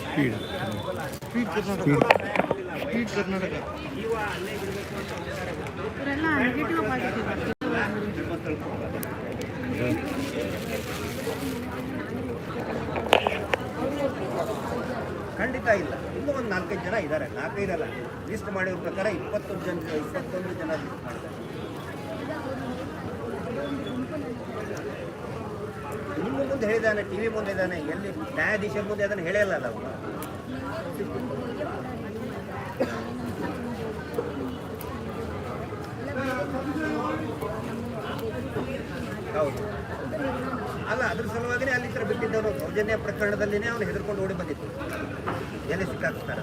Speed speed Karnataka speed Karnataka ಖಂಡಿತ ಇಲ್ಲ. ಇನ್ನೂ ಒಂದು ನಾಲ್ಕೈದು ಜನ ಇದ್ದಾರೆ. ನಾಲ್ಕೈದಲ್ಲ. ಲಿಸ್ಟ್ ಮಾಡಿರೋ ಪ್ರಕಾರ ಇಪ್ಪತ್ತೊಂದು ಜನ ಇಪ್ಪತ್ತೊಂದು ಜನ ಲಿಸ್ಟ್ ಮಾಡಿದ್ದಾರೆ ನಿಮ್ಮ ಮುಂದೆ ಹೇಳಿದ್ದಾನೆ ಟಿ ವಿ ಮುಂದೆ ಇದ್ದಾನೆ, ಎಲ್ಲಿ ನ್ಯಾಯಾಧೀಶರ ಮುಂದೆ ಅದನ್ನು ಹೇಳಲ್ಲ ನಾವು ಹೌದು. ಅಲ್ಲ, ಅದ್ರ ಸಲುವಾಗಿನೇ ಅಲ್ಲಿ ಥರ ಬಿಟ್ಟಿದ್ದವರು ದೌರ್ಜನ್ಯ ಪ್ರಕರಣದಲ್ಲಿನೇ ಅವನು ಹೆದರ್ಕೊಂಡು ಓಡಿ ಬಂದಿತ್ತು ಎಲ್ಲಿ ಸಿಕ್ಕಾಕ್ತಾರೆ?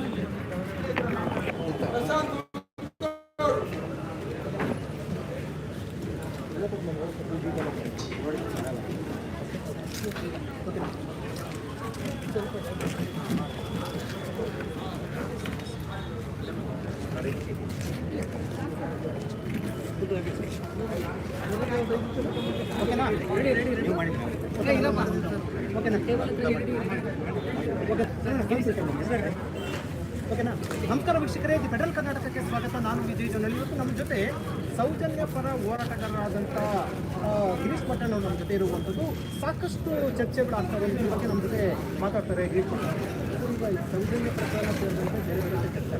ನೀವು ಮಾಡಿದ್ರೆ ಓಕೆನಾ ನಮಸ್ಕಾರ ವೀಕ್ಷಕರೇ, ಇದು ಫೆಡರಲ್ ಕರ್ನಾಟಕಕ್ಕೆ ಸ್ವಾಗತ. ನಾನು ವಿಜಯ್ ಇವತ್ತು ನಮ್ಮ ಜೊತೆ ಸೌಜನ್ಯ ಪರ ಹೋರಾಟಗಾರರಾದಂಥ ಗಿರೀಶ್ ಪಟೇಲ್ ಅವರು ನಮ್ಮ ಜೊತೆ ಇರುವಂಥದ್ದು ಸಾಕಷ್ಟು ಚರ್ಚೆಗಳು ಆಗ್ತಾರೆ ಇದ್ರ ಬಗ್ಗೆ ನಮ್ಮ ಜೊತೆ ಮಾತಾಡ್ತಾರೆ ಗಿರೀಶ್ ಪಟೇಲ್ ಸೌಜನ್ಯ ಪ್ರಕರಣ ಸೇರಿದಂತೆ ಬೇರೆ ಬೇರೆ ಚರ್ಚೆ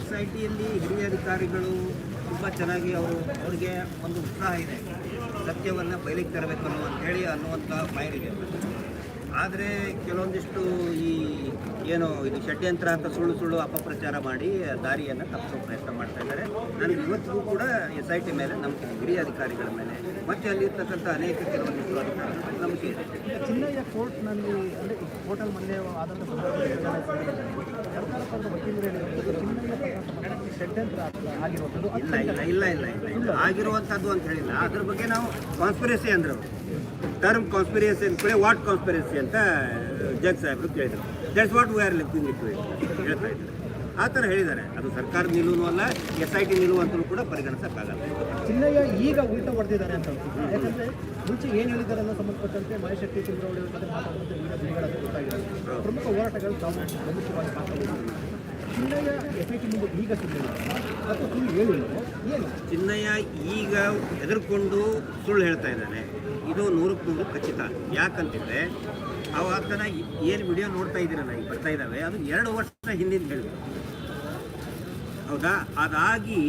ಎಸ್ ಐ ಟಿಯಲ್ಲಿ ಹಿರಿಯ ಅಧಿಕಾರಿಗಳು ತುಂಬ ಚೆನ್ನಾಗಿ ಅವರು, ಅವರಿಗೆ ಒಂದು ಉತ್ಸಾಹ ಇದೆ. ಸತ್ಯವನ್ನು ಬಯಲಿಗೆ ತರಬೇಕು ಅನ್ನುವಂಥೇಳಿ ಅನ್ನುವಂಥ ಇದೆ ಆದರೆ ಕೆಲವೊಂದಿಷ್ಟು ಈ ಏನು ಇದು ಷಡ್ಯಂತ್ರ ಅಂತ ಸುಳ್ಳು ಸುಳ್ಳು ಅಪಪ್ರಚಾರ ಮಾಡಿ ದಾರಿಯನ್ನು ತಪ್ಪಿಸೋ ಪ್ರಯತ್ನ ಮಾಡ್ತಾ ಇದ್ದಾರೆ. ನನಗೆ ಇವತ್ತಿಗೂ ಕೂಡ ಎಸ್ ಐ ಟಿ ಮೇಲೆ ನಂಬಿಕೆ ಇದೆ. ಹಿರಿಯ ಅಧಿಕಾರಿಗಳ ಮೇಲೆ. ಮತ್ತು ಅಲ್ಲಿರ್ತಕ್ಕಂಥ ಅನೇಕ ಕೆಲವೊಂದಿಷ್ಟು ಅಧಿಕಾರಿಗಳು ನಂಬಿಕೆ ಇದೆ. ಚಿನ್ನಯ್ಯ ಕೋರ್ಟ್ನಲ್ಲಿ ಅಂದರೆ ಹೋಟೆಲ್ ಮೊನ್ನೆ ಆದಂಥ ಷಡ್ಯಂತ್ರ ಆಗಿರುವಂಥದ್ದು ಇಲ್ಲ ಇಲ್ಲ ಇಲ್ಲ ಇಲ್ಲ ಇಲ್ಲ ಇಲ್ಲ. ಆಗಿರುವಂಥದ್ದು ಅಂತ ಹೇಳಿಲ್ಲ. ಅದ್ರ ಬಗ್ಗೆ ನಾವು ಕಾನ್ಸ್ಪಿರಸಿ ಅಂದ್ರೆ ಟರ್ಮ್ ಅಂತ ಅಂದ್ಕೊಳ್ಳಿ ವಾಟ್ ಕಾನ್ಸ್ಪಿರಸಿ ಅಂತ ಜಗ್ ಸಾಹೇಬರು ಕೇಳಿದರು. That's what we are lifting it ಹೇಳ್ತಾ ಇದ್ದಾರೆ. ಆ ಥರ ಹೇಳಿದ್ದಾರೆ. ಅದು ಸರ್ಕಾರದ ನಿಲುವು ಅಲ್ಲ ಎಸ್ ಐ ಟಿ ನಿಲುವು ಅಂತಲೂ ಕೂಡ ಪರಿಗಣಿಸೋಕ್ಕಾಗಲ್ಲ. ಚಿನ್ನಯ್ಯ ಈಗ ಉಲ್ಟ ಹೊಡೆದಿದ್ದಾರೆ ಅಂತ ಅನ್ಸುತ್ತೆ ಯಾಕಂದ್ರೆ ಮುಂಚೆ ಏನು ಹೇಳಿದ್ದಾರೆ ಅನ್ನೋ ಸಂಬಂಧಪಟ್ಟಂತೆ ಮಹೇಶಕ್ತಿ ಪ್ರಮುಖ ಹೋರಾಟಗಳು ಪ್ರಮುಖವಾಗಿ ಚಿನ್ನಯ್ಯ ಎಸ್ ಐ ಟಿ ಮುಂದೆ ಈಗ ಸಿಗಲಿಲ್ಲ ಅಥವಾ ಸುಳ್ಳು ಹೇಳಿಲ್ಲ. ಏನು? ಚಿನ್ನಯ್ಯ ಈಗ ಹೆದರ್ಕೊಂಡು ಸುಳ್ಳು ಹೇಳ್ತಾ ಇದ್ದಾನೆ. ಇದು ನೂರಕ್ಕೆ ನೂರು ಖಚಿತ. ಯಾಕಂತಿದ್ರೆ ಆತನ ಏನು ವಿಡಿಯೋ ನೋಡ್ತಾ ಇದ್ದೀರಲ್ಲ ಈಗ ಬರ್ತಾ ಇದ್ದಾವೆ, ಅದು ಎರಡು ವರ್ಷ ಹಿಂದಿನ ಹೇಳಿದ್ರು ಹೌದಾ? ಅದಾಗಿ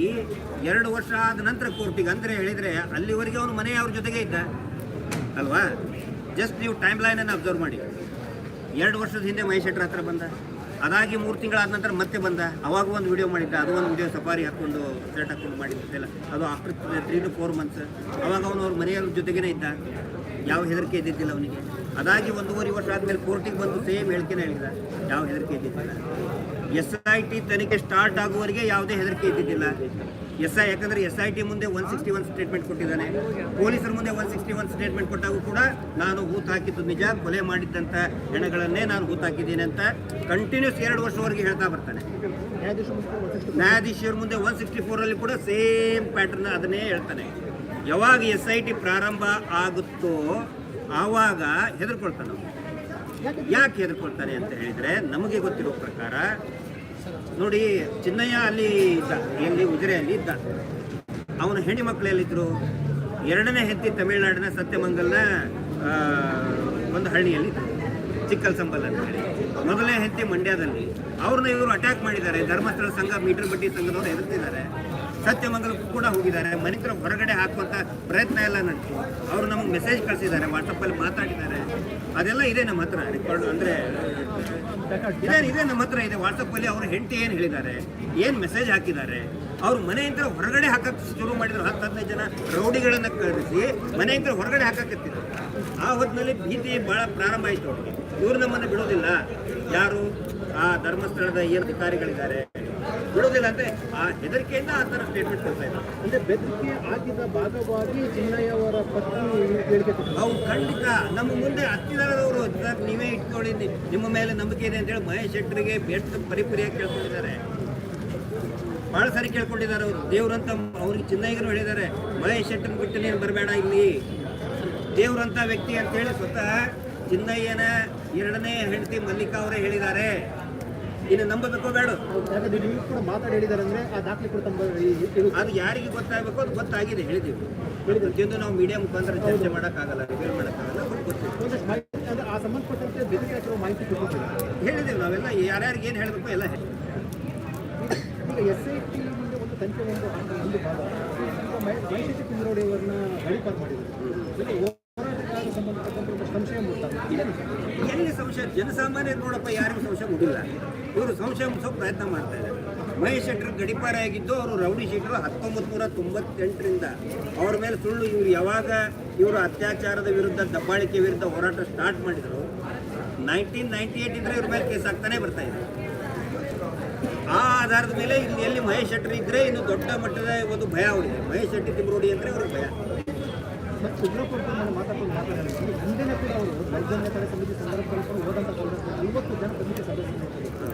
ಎರಡು ವರ್ಷ ಆದ ನಂತರ ಕೋರ್ಟಿಗೆ ಅಂದರೆ ಹೇಳಿದರೆ, ಅಲ್ಲಿವರೆಗೆ ಅವನು ಮನೆ ಅವ್ರ ಜೊತೆಗೆ ಇದ್ದ. ಅಲ್ವಾ? ಜಸ್ಟ್ ನೀವು ಟೈಮ್ ಲೈನನ್ನು ಅಬ್ಸರ್ವ್ ಮಾಡಿ. ಎರಡು ವರ್ಷದ ಹಿಂದೆ ಮಹೇಶ್ ಶೆಟ್ಟರ್ ಹತ್ರ ಬಂದ. ಅದಾಗಿ ಮೂರು ತಿಂಗಳಾದ ನಂತರ ಮತ್ತೆ ಬಂದ. ಅವಾಗ ಒಂದು ವಿಡಿಯೋ ಮಾಡಿದ್ದ. ಅದು ಒಂದು ವಿಡಿಯೋ ಸಫಾರಿ ಹಾಕ್ಕೊಂಡು ಶರ್ಟ್ ಹಾಕ್ಕೊಂಡು ಮಾಡಿದ್ದೆಲ್ಲ ಅದು after three to four months ಅವಾಗ ಅವನು ಅವ್ರ ಮನೆಯವ್ರ ಜೊತೆಗೇ ಇದ್ದ. ಯಾವ ಹೆದರಿಕೆ ಇದ್ದಿದ್ದಿಲ್ಲ ಅವನಿಗೆ. ಅದಾಗಿ ಒಂದೂವರೆ ವರ್ಷ ಆದಮೇಲೆ ಕೋರ್ಟಿಗೆ ಬಂದು ಸೇಮ್ ಹೇಳಿಕೆನೇ ಹೇಳಿದ. ಯಾವ ಹೆದರಿಕೆ ಇದ್ದಿದ್ದಿಲ್ಲ. ಎಸ್ ಐ ಟಿ ತನಿಖೆ ಸ್ಟಾರ್ಟ್ ಆಗುವವರೆಗೆ ಯಾವುದೇ ಹೆದರಿಕೆ ಇದ್ದಿದ್ದಿಲ್ಲ. ಎಸ್ ಐ ಯಾಕಂದ್ರೆ ಎಸ್ ಐ ಟಿ ಮುಂದೆ ಒನ್ ಸಿಕ್ಸ್ಟಿ ಒನ್ ಸ್ಟೇಟ್ಮೆಂಟ್ ಕೊಟ್ಟಿದ್ದಾನೆ. ಪೊಲೀಸರ ಮುಂದೆ ಒನ್ ಸಿಕ್ಸ್ಟಿ ಒನ್ ಸ್ಟೇಟ್ಮೆಂಟ್ ಕೊಟ್ಟಾಗೂ ಕೂಡ ನಾನು ಹೂತು ಹಾಕಿದ್ದು ನಿಜ, ಕೊಲೆ ಮಾಡಿದ್ದಂಥ ಹೆಣಗಳನ್ನೇ ನಾನು ಹೂತು ಹಾಕಿದ್ದೀನಿ ಅಂತ ಕಂಟಿನ್ಯೂಸ್ ಎರಡು ವರ್ಷವರೆಗೆ ಹೇಳ್ತಾ ಬರ್ತಾನೆ. ನ್ಯಾಯಾಧೀಶರ ಮುಂದೆ ಒನ್ ಸಿಕ್ಸ್ಟಿ ಫೋರಲ್ಲಿ ಕೂಡ ಸೇಮ್ ಪ್ಯಾಟರ್ನ್ ಅದನ್ನೇ ಹೇಳ್ತಾನೆ. ಯಾವಾಗ ಎಸ್ ಐ ಟಿ ಪ್ರಾರಂಭ ಆಗುತ್ತೋ ಆವಾಗ ಹೆದರ್ಕೊಳ್ತಾನೆ ಯಾಕೆ ಹೆದರ್ಕೊಳ್ತಾನೆ ಅಂತ ಹೇಳಿದರೆ ನಮಗೆ ಗೊತ್ತಿರೋ ಪ್ರಕಾರ ನೋಡಿ, ಚಿನ್ನಯ್ಯ ಅಲ್ಲಿ ಇದ್ದ, ಎಲ್ಲಿ ಉಜಿರೆಯಲ್ಲಿ ಇದ್ದ. ಅವನ ಹೆಣ್ಣು ಮಕ್ಕಳು ಎಲ್ಲಿದ್ದರು ಎರಡನೇ ಹೆತ್ತಿ ತಮಿಳುನಾಡಿನ ಸತ್ಯಮಂಗಲ್ನ ಒಂದು ಹಳ್ಳಿಯಲ್ಲಿ ಚಿಕ್ಕಲ್ ಸಂಬಲ್ ಅಂತ ಹೇಳಿ. ಮೊದಲನೇ ಹೆತ್ತಿ ಮಂಡ್ಯದಲ್ಲಿ. ಅವ್ರನ್ನ ಇವರು ಅಟ್ಯಾಕ್ ಮಾಡಿದ್ದಾರೆ. ಧರ್ಮಸ್ಥಳ ಸಂಘ, ಮೀಟರ್ ಬಡ್ಡಿ ಸಂಘದವರು ಎದುರ್ತಿದ್ದಾರೆ ಸತ್ಯಮಂಗಲಕ್ಕೂ ಕೂಡ ಹೋಗಿದ್ದಾರೆ. ಮನಿತ್ರ ಹೊರಗಡೆ ಹಾಕುವಂಥ ಪ್ರಯತ್ನ ಎಲ್ಲ ನಡೆಸಿ ಅವರು ನಮಗೆ ಮೆಸೇಜ್ ಕಳಿಸಿದ್ದಾರೆ ವಾಟ್ಸಪ್ಪಲ್ಲಿ ಮಾತಾಡಿದ್ದಾರೆ. ಅದೆಲ್ಲ ಇದೆ ನಮ್ಮ ಹತ್ರ. ರೆಕಾರ್ಡ್ ಅಂದರೆ ಇದೆ ಇದೆ, ನಮ್ಮ ಹತ್ರ ಇದೆ. ವಾಟ್ಸಪ್ಪಲ್ಲಿ ಅವ್ರ ಹೆಂಡತಿ ಏನು ಹೇಳಿದ್ದಾರೆ, ಏನು ಮೆಸೇಜ್ ಹಾಕಿದ್ದಾರೆ, ಅವ್ರ ಮನೆಯಿಂದ ಹೊರಗಡೆ ಹಾಕಕ್ಕೆ ಶುರು ಮಾಡಿದ್ರು. ಹತ್ತು, ಹದಿನೈದು ಜನ ರೌಡಿಗಳನ್ನು ಕರೆಸಿ ಮನೆಯಿಂದ ಹೊರಗಡೆ ಹಾಕಕತ್ತಿದ್ರು. ಆ ಹೊತ್ತಿನಲ್ಲಿ ಭೀತಿ ಬಹಳ ಪ್ರಾರಂಭ ಆಯ್ತು ಅವ್ರಿಗೆ. ಇವರು ನಮ್ಮನ್ನ ಬಿಡೋದಿಲ್ಲ. ಯಾರು? ಆ ಧರ್ಮಸ್ಥಳದ ಏನ್ ಅಧಿಕಾರಿಗಳಿದ್ದಾರೆ ಬಿಡೋದಿಲ್ಲ ಅಂದ್ರೆ ಆ ಹೆದರಿಕೆಯಿಂದ ಆ ಥರ ಸ್ಟೇಟ್ಮೆಂಟ್ ಕೊಡ್ತಾ ಇದ್ದಾರೆ. ಅಂದ್ರೆ ಬೆದರಿಕೆ ಆಗಿದ್ದ ಭಾಗವಾಗಿ ಚಿನ್ನಯ್ಯ ಅವರ ಪತ್ನಿ ಹೇಳಿಕೆ ಅವು ಖಂಡಿತ. ನಮ್ಮ ಮುಂದೆ ಹತ್ತಿದಾರದವರು ಸರ್ ನೀವೇ ಇಟ್ಕೊಳ್ಳಿ ನಿಮ್ಮ ಮೇಲೆ ನಂಬಿಕೆ ಇದೆ ಅಂತೇಳಿ ಮಹೇಶ್ ಶೆಟ್ಟರಿಗೆ ಬೆಟ್ಟ ಪರಿಪರಿಯಾಗಿ ಕೇಳ್ಕೊಂಡಿದ್ದಾರೆ. ಭಾಳ ಸಾರಿ ಕೇಳ್ಕೊಂಡಿದ್ದಾರೆ ಅವರು. ದೇವ್ರಂತ ಅವ್ರಿಗೆ ಚಿನ್ನಯ್ಯರು ಹೇಳಿದ್ದಾರೆ. ಮಹೇಶ್ ಶೆಟ್ಟರ್ ಬಿಟ್ಟು ನೀನು ಬರಬೇಡ ಇಲ್ಲಿ. ದೇವ್ರಂತ ವ್ಯಕ್ತಿ ಅಂತೇಳಿ ಸ್ವತಃ ಚಿನ್ನಯ್ಯನ ಎರಡನೇ ಹೆಂಡತಿ ಮಲ್ಲಿಕಾ ಅವರೇ ಹೇಳಿದ್ದಾರೆ. ಇನ್ನು ನಂಬಬೇಕು ಬೇಡ. ಯಾಕಂದ್ರೆ ನೀವು ಕೂಡ ಮಾತಾಡಿ ಹೇಳಿದ್ದಾರೆ ಅಂದ್ರೆ ಆ ದಾಖಲೆ ಕೂಡ ತಮ್ಮ ಅದು ಯಾರಿಗೆ ಗೊತ್ತಾಗಬೇಕು ಅದು ಗೊತ್ತಾಗಿದೆ ಹೇಳಿದ್ದೀವಿ ಪ್ರತಿಯೊಂದು ನಾವು ಮೀಡಿಯಾ ಮುಖಾಂತರ ಚರ್ಚೆ ಮಾಡೋಕ್ಕಾಗಲ್ಲ ರಿವೀಲ್ ಮಾಡೋಕ್ಕಾಗಲ್ಲ ಅಂದ್ರೆ ಆ ಸಂಬಂಧಪಟ್ಟಂತೆ ಬೆದರಿಕೆ ಹಾಕಿರೋ ಮಾಹಿತಿ ಹೇಳಿದ್ದೀವಿ ನಾವೆಲ್ಲ ಯಾರ್ಯಾರಿಗೆ ಏನು ಹೇಳಬೇಕು ಎಲ್ಲ ಹೇಳಿ. ಈಗ ಎಸ್ ಐ ಟಿ ಮುಂದೆ ಒಂದು ತನಿಖೆ ಒಂದು ಒಂದು ಭಾಗ. ಈಗ ಮಹೇಶ್ ಕುಂದ್ರೋಡಿ ಅವರನ್ನ ಗಡಿಪಾರು ಮಾಡಿದ್ರು. ಈಗ ಹೋರಾಟಗಾರರ ಸಂಬಂಧಪಟ್ಟಂತೆ ಒಂದು ಸಂಶಯ ಮೂಡ್ತಾರೆ ಏನು ಎಲ್ಲಿ ಸಂಶಯ? ಜನಸಾಮಾನ್ಯರು ನೋಡಪ್ಪ ಯಾರಿಗೂ ಸಂಶಯ ಮುಗಿಲ್ಲ ಇವರು ಸಂಶಯ ಮುಗಿಸೋ ಪ್ರಯತ್ನ ಮಾಡ್ತಾ ಇದ್ದಾರೆ. ಮಹೇಶ್ ಶೆಟ್ಟರ್ ಗಡಿಪಾರ ಆಗಿದ್ದು ಅವರು ರೌಡಿ ಶೀಟರು ಹತ್ತೊಂಬತ್ತು ನೂರ ತೊಂಬತ್ತೆಂಟರಿಂದ ಅವ್ರ ಮೇಲೆ ಸುಳ್ಳು ಇವರು ಯಾವಾಗ ಇವರು ಅತ್ಯಾಚಾರದ ವಿರುದ್ಧ, ದಬ್ಬಾಳಿಕೆ ವಿರುದ್ಧ ಹೋರಾಟ ಸ್ಟಾರ್ಟ್ ಮಾಡಿದರು ನೈನ್ಟೀನ್ ನೈಂಟಿ ಏಟ್ ಇದ್ರೆ ಇವ್ರ ಮೇಲೆ ಕೇಸ್ ಆಗ್ತಾನೆ ಬರ್ತಾ ಇದೆ. ಆ ಆಧಾರದ ಮೇಲೆ ಇಲ್ಲಿ ಎಲ್ಲಿ ಮಹೇಶ್ ಶೆಟ್ಟರ್ ಇದ್ರೆ ಇನ್ನು ದೊಡ್ಡ ಮಟ್ಟದ ಒಂದು ಭಯ ಅವರಿಗೆ. ಮಹೇಶ್ ಶೆಟ್ಟಿ ತಿಮ್ರೋಡಿ ಅಂದರೆ ಅವ್ರಿಗೆ ಭಯ. ಮಾತಾಡ್ಕೊಂಡು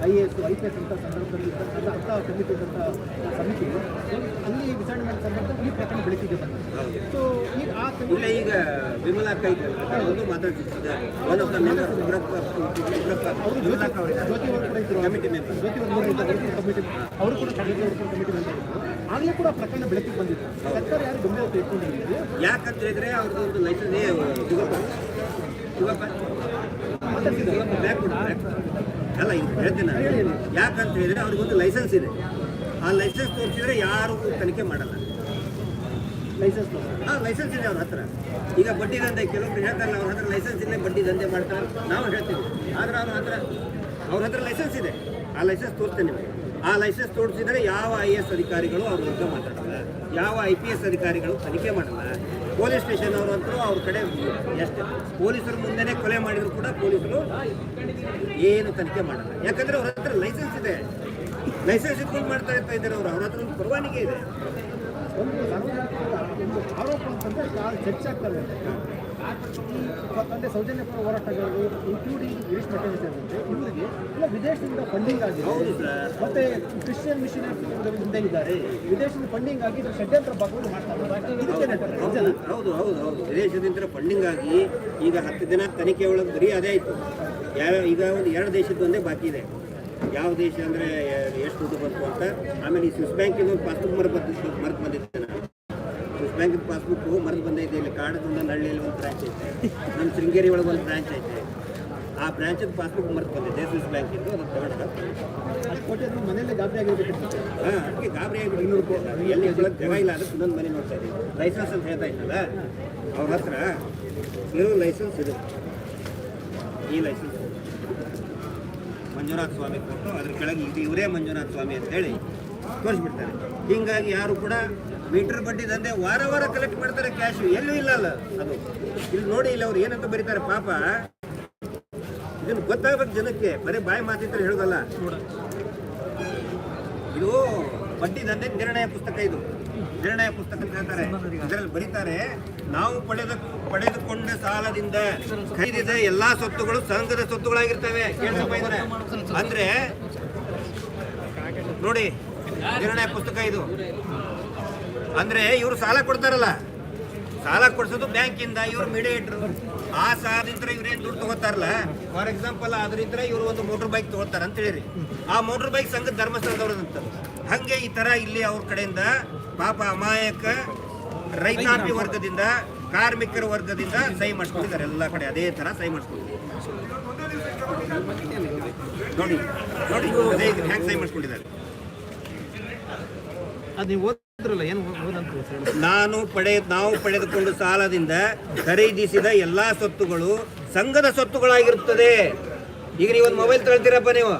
I A S I P S ಅಂತ ಸಂದರ್ಭದಲ್ಲಿ ಇದ್ದಂಥ ಅಂತ ಸಮಿತಿ ಇದ್ದಂಥ ಸಮಿತಿ ಅಲ್ಲಿ ವಿಚಾರಣೆ ಮಾಡಿದ ಸಂದರ್ಭದಲ್ಲಿ ಈ ಪ್ರಕರಣ ಬೆಳಕಿಗೆ ಬಂದಿದೆ ಸೊ ಈಗ ಆ ಇಲ್ಲ ಈಗ ವಿಮಲಾ ಕೈ ಒಂದು ಮಾತಾಡ್ತಿದ್ದಾರೆ. ಅವರು ಜ್ಯೋತಿ ಅವರು ಕೂಡ ಇದ್ರು. ಕಮಿಟಿ ಮೆಂಬರ್ ಜ್ಯೋತಿ ಅವರು ಕಮಿಟಿ ಅವರು ಕೂಡ ಜ್ಯೋತಿ ಅವರು ಕೂಡ ಕಮಿಟಿ ಮೆಂಬರ್ ಆಗಲೇ ಕೂಡ ಪ್ರಕರಣ ಬೆಳಕಿಗೆ ಬಂದಿತ್ತು ಸರ್ಕಾರ ಯಾರು ಗಂಭೀರ ತೆಗೆದುಕೊಂಡಿದ್ದೀವಿ ಯಾಕಂತ ಹೇಳಿದ್ರೆ ಅವ್ರದ್ದು ಒಂದು ಲೈಸನ್ಸ್ ಶಿವಪ್ಪ ಶಿವಪ್ಪ ಶಿವಪ್ಪ ಬ್ಯಾಕ್ ಕೊಡು ಬ್ಯಾಕ್ ಕೊಡು. ಅಲ್ಲ ಇದು ಹೇಳ್ತೀನಿ ನಾನು. ಯಾಕಂತ ಹೇಳಿದ್ರೆ ಅವ್ರಿಗೊಂದು ಲೈಸೆನ್ಸ್ ಇದೆ. ಆ ಲೈಸೆನ್ಸ್ ತೋರಿಸಿದ್ರೆ ಯಾರು ತನಿಖೆ ಮಾಡಲ್ಲ. ಲೈಸೆನ್ಸ್ ಹಾಂ ಲೈಸೆನ್ಸ್ ಇದೆ ಅವ್ರ ಹತ್ರ. ಈಗ ಬಡ್ಡಿ ದಂಧೆ ಕೆಲವೊಬ್ರು ಹೇಳ್ತಾರಲ್ಲ ಅವ್ರ ಹತ್ರ ಲೈಸೆನ್ಸ್ ಇಲ್ಲೇ ಬಡ್ಡಿ ದಂಧೆ ಮಾಡ್ತಾರೆ ನಾವು ಹೇಳ್ತೀವಿ. ಆದ್ರೆ ಅವ್ರ ಹತ್ರ ಅವ್ರ ಹತ್ರ ಲೈಸೆನ್ಸ್ ಇದೆ. ಆ ಲೈಸೆನ್ಸ್ ತೋರಿಸ್ತೇನೆ ನಿಮಗೆ. ಆ ಲೈಸೆನ್ಸ್ ತೋರಿಸಿದರೆ ಯಾವ ಐ ಎಸ್ ಅಧಿಕಾರಿಗಳು ಅವ್ರ ವಿರುದ್ಧ ಮಾತಾಡಲ್ಲ. ಯಾವ ಐ ಪಿ ಎಸ್ ಅಧಿಕಾರಿಗಳು ತನಿಖೆ ಮಾಡಲ್ಲ. ಪೊಲೀಸ್ ಸ್ಟೇಷನ್ ಅವರಂತೂ ಅವ್ರ ಕಡೆ ಎಷ್ಟು ಪೊಲೀಸರು ಮುಂದೆನೇ ಕೊಲೆ ಮಾಡಿದ್ರು ಕೂಡ ಪೊಲೀಸರು ಏನು ತನಿಖೆ ಮಾಡಲ್ಲ. ಯಾಕಂದ್ರೆ ಅವ್ರ ಹತ್ರ ಲೈಸೆನ್ಸ್ ಇದೆ. ಲೈಸೆನ್ಸ್ ಇಟ್ಕೊಂಡು ಮಾಡ್ತಾ ಇರ್ತಾ ಇದ್ದಾರೆ ಅವರು. ಅವ್ರ ಹತ್ರ ಒಂದು ಪರವಾನಿಗೆ ಇದೆ. ಒಂದು ಆರೋಪ ಅಂತಂದ್ರೆ ಯಾರು ಚರ್ಚೆ ಆಗ್ತದೆ ಈ ಅಂದ್ರೆ ಸೌಜನ್ಯ ಪರ ಹೋರಾಟಗಾರರು ಇನ್ಕ್ಲೂಡಿಂಗ್ ಗಿರೀಶ್ ಸೇರಿದಂತೆ ಇವರಿಗೆ ಇಲ್ಲ ವಿದೇಶದಿಂದ ಫಂಡಿಂಗ್ ಆಗಿದೆ ಮತ್ತೆ ಕ್ರಿಶ್ಚಿಯನ್ ಮಿಷನರಿ ಹಿಂದೆ ಇದ್ದಾರೆ. ವಿದೇಶದ ಫಂಡಿಂಗ್ ಆಗಿ ಷಡ್ಯಂತ್ರ ಭಾಗವನ್ನು ಮಾಡ್ತಾರೆ ಇದಕ್ಕೆ? ಹೌದು ಹೌದು ಹೌದು. ವಿದೇಶದಿಂದ ಫಂಡಿಂಗ್ ಆಗಿ ಈಗ ಹತ್ತು ದಿನ ತನಿಖೆ ಒಳಗೆ ಬರೀ ಅದೇ ಆಯಿತು. ಯಾವ, ಈಗ ಒಂದು ಎರಡು ದೇಶದ್ದು ಒಂದೇ ಬಾಕಿ ಇದೆ. ಯಾವ ದೇಶ ಅಂದರೆ ಎಷ್ಟು ದುಡ್ಡು ಬಂತು ಅಂತ. ಆಮೇಲೆ ಈ ಸ್ವಿಸ್ ಬ್ಯಾಂಕಿನ ಒಂದು ಪಾಸ್ಬುಕ್ ಮರ ಬಂದಿದ್ದು ಮರೆತು ಬಂದಿದ್ದೆ ನಾನು ಸ್ವಿಸ್ ಬ್ಯಾಂಕಿನ ಪಾಸ್ಬುಕ್ ಮರೆತು ಬಂದೈತೆ. ಇಲ್ಲಿ ಕಾಡದಿಂದ ಹಳ್ಳಿಯಲ್ಲಿ ಒಂದು ಬ್ರಾಂಚ್ ಐತೆ. ನಮ್ಮ ಶೃಂಗೇರಿ ಒಳಗೆ ಒಂದು ಬ್ರಾಂಚ್ ಐತೆ. ಆ ಬ್ರಾಂಚ್ ಪಾಸ್ಬುಕ್ ಮರೆತು ಬಂದಿದೆ ಸ್ವಿಸ್ ಬ್ಯಾಂಕಿಂದು ಅದನ್ನು ತಗೊಂಡ ಅಷ್ಟು ಕೊಟ್ಟಿದ್ರು ಮನೆಯಲ್ಲೇ ಗಾಬರಿ ಆಗಿರ್ಬೇಕು ಹಾಂ ಅದಕ್ಕೆ ಗಾಬರಿ ಆಗಿಬಿಟ್ಟು ಇನ್ನೂರು ಕೋಟಿ ಎಲ್ಲಿ ಇಟ್ಕೊಳ್ಳೋಕೆ ಜಾಗ ಇಲ್ಲ ಅದಕ್ಕೆ ಇನ್ನೊಂದು ಮನೆ ನೋಡ್ತಾ ಇದ್ದೀವಿ ಲೈಸೆನ್ಸ್ ಅಂತ ಹೇಳ್ತಾ ಇದ್ದಲ್ಲ ಅವ್ರ ಹತ್ರ ಇರೋ ಲೈಸೆನ್ಸ್ ಇದು. ಈ ಲೈಸೆನ್ಸ್ ಮಂಜುನಾಥ ಸ್ವಾಮಿ ಕೊಟ್ಟು ಅದ್ರ ಕೆಳಗೆ ಇದು ಇವರೇ ಮಂಜುನಾಥ ಸ್ವಾಮಿ ಅಂತ ಹೇಳಿ ತೋರಿಸ್ಬಿಡ್ತಾರೆ. ಹೀಗಾಗಿ ಯಾರು ಕೂಡ ಮೀಟರ್ ಬಡ್ಡಿ ದಂಧೆ ವಾರ ವಾರ ಕಲೆಕ್ಟ್ ಮಾಡ್ತಾರೆ ಕ್ಯಾಶು ಎಲ್ಲೂ ಇಲ್ಲ ಅಲ್ಲ ಅದು. ಇಲ್ಲಿ ನೋಡಿ ಇಲ್ಲಿ ಅವ್ರು ಏನಂತ ಬರೀತಾರೆ ಪಾಪ ಇದನ್ನು ಗೊತ್ತಾಗ್ಬೇಕು ಜನಕ್ಕೆ. ಬರೀ ಬಾಯಿ ಮಾತಿದ್ರೆ ಹೇಳೋದಲ್ಲ. ಇದು ಬಡ್ಡಿ ದಂಧೆ ನಿರ್ಣಯ ಪುಸ್ತಕ ಇದು. ನಿರ್ಣಯ ಪುಸ್ತಕ ಅಂತ ಹೇಳ್ತಾರೆ. ಇದರಲ್ಲಿ ಬರೀತಾರೆ ನಾವು ಪಡೆದ ಪಡೆದುಕೊಂಡ ಸಾಲದಿಂದ ಖರೀದಿದ ಎಲ್ಲಾ ಸ್ವತ್ತುಗಳು ಸಂಘದ ಸ್ವತ್ತುಗಳಾಗಿರ್ತವೆ. ಕೇಳ್ಸಪ್ಪ ಅಂದ್ರೆ ನೋಡಿ ನಿರ್ಣಯ ಪುಸ್ತಕ ಇದು. ಅಂದ್ರೆ ಇವರು ಸಾಲ ಕೊಡ್ತಾರಲ್ಲ. ಸಾಲ ಕೊಡ್ಸೋದು ಬ್ಯಾಂಕಿಂದ ಇವರು ಮೀಡಿಯೇಟ್ರು. ಆ ಆದ್ರೆ ಇವ್ರೇನು ದುಡ್ಡು ತಗೋತಾರಲ್ಲ? ಫಾರ್ ಎಕ್ಸಾಂಪಲ್ ಅದರಿಂದ ಇವರು ಒಂದು ಮೋಟರ್ ಬೈಕ್ ತಗೋತಾರ ಅಂತ ಹೇಳಿರಿ. ಆ ಮೋಟರ್ ಬೈಕ್ ಸಂಘ ಧರ್ಮಸ್ಥಳದವ್ರದಂತ ಹಂಗೆ ಈ ತರ ಇಲ್ಲಿ ಅವ್ರ ಕಡೆಯಿಂದ ಪಾಪ ಅಮಾಯಕ ರೈತಾಪಿ ವರ್ಗದಿಂದ, ಕಾರ್ಮಿಕರ ವರ್ಗದಿಂದ ಸಹಿ ಮಾಡಿಸ್ಕೊಂಡಿದ್ದಾರೆ ಎಲ್ಲ ಕಡೆ. ಅದೇ ತರ ಸಹಿ ಮಾಡಿಸ್ಕೊಂಡಿದ್ದಾರೆ. ನೋಡಿ ನೋಡಿ ಹ್ಯಾಂಗ್ ಸಹಿ ಮಾಡಿಸ್ಕೊಂಡಿದ್ದಾರೆ. ಅದು ನಾನು ಪಡೆ ನಾವು ಪಡೆದುಕೊಂಡ ಸಾಲದಿಂದ ಖರೀದಿಸಿದ ಎಲ್ಲಾ ಸ್ವತ್ತುಗಳು ಸಂಘದ ಸ್ವತ್ತುಗಳಾಗಿರುತ್ತದೆ. ಈಗ ನೀವು ಒಂದು ಮೊಬೈಲ್ ತಗೊಳ್ತೀರಪ್ಪ ನೀವು?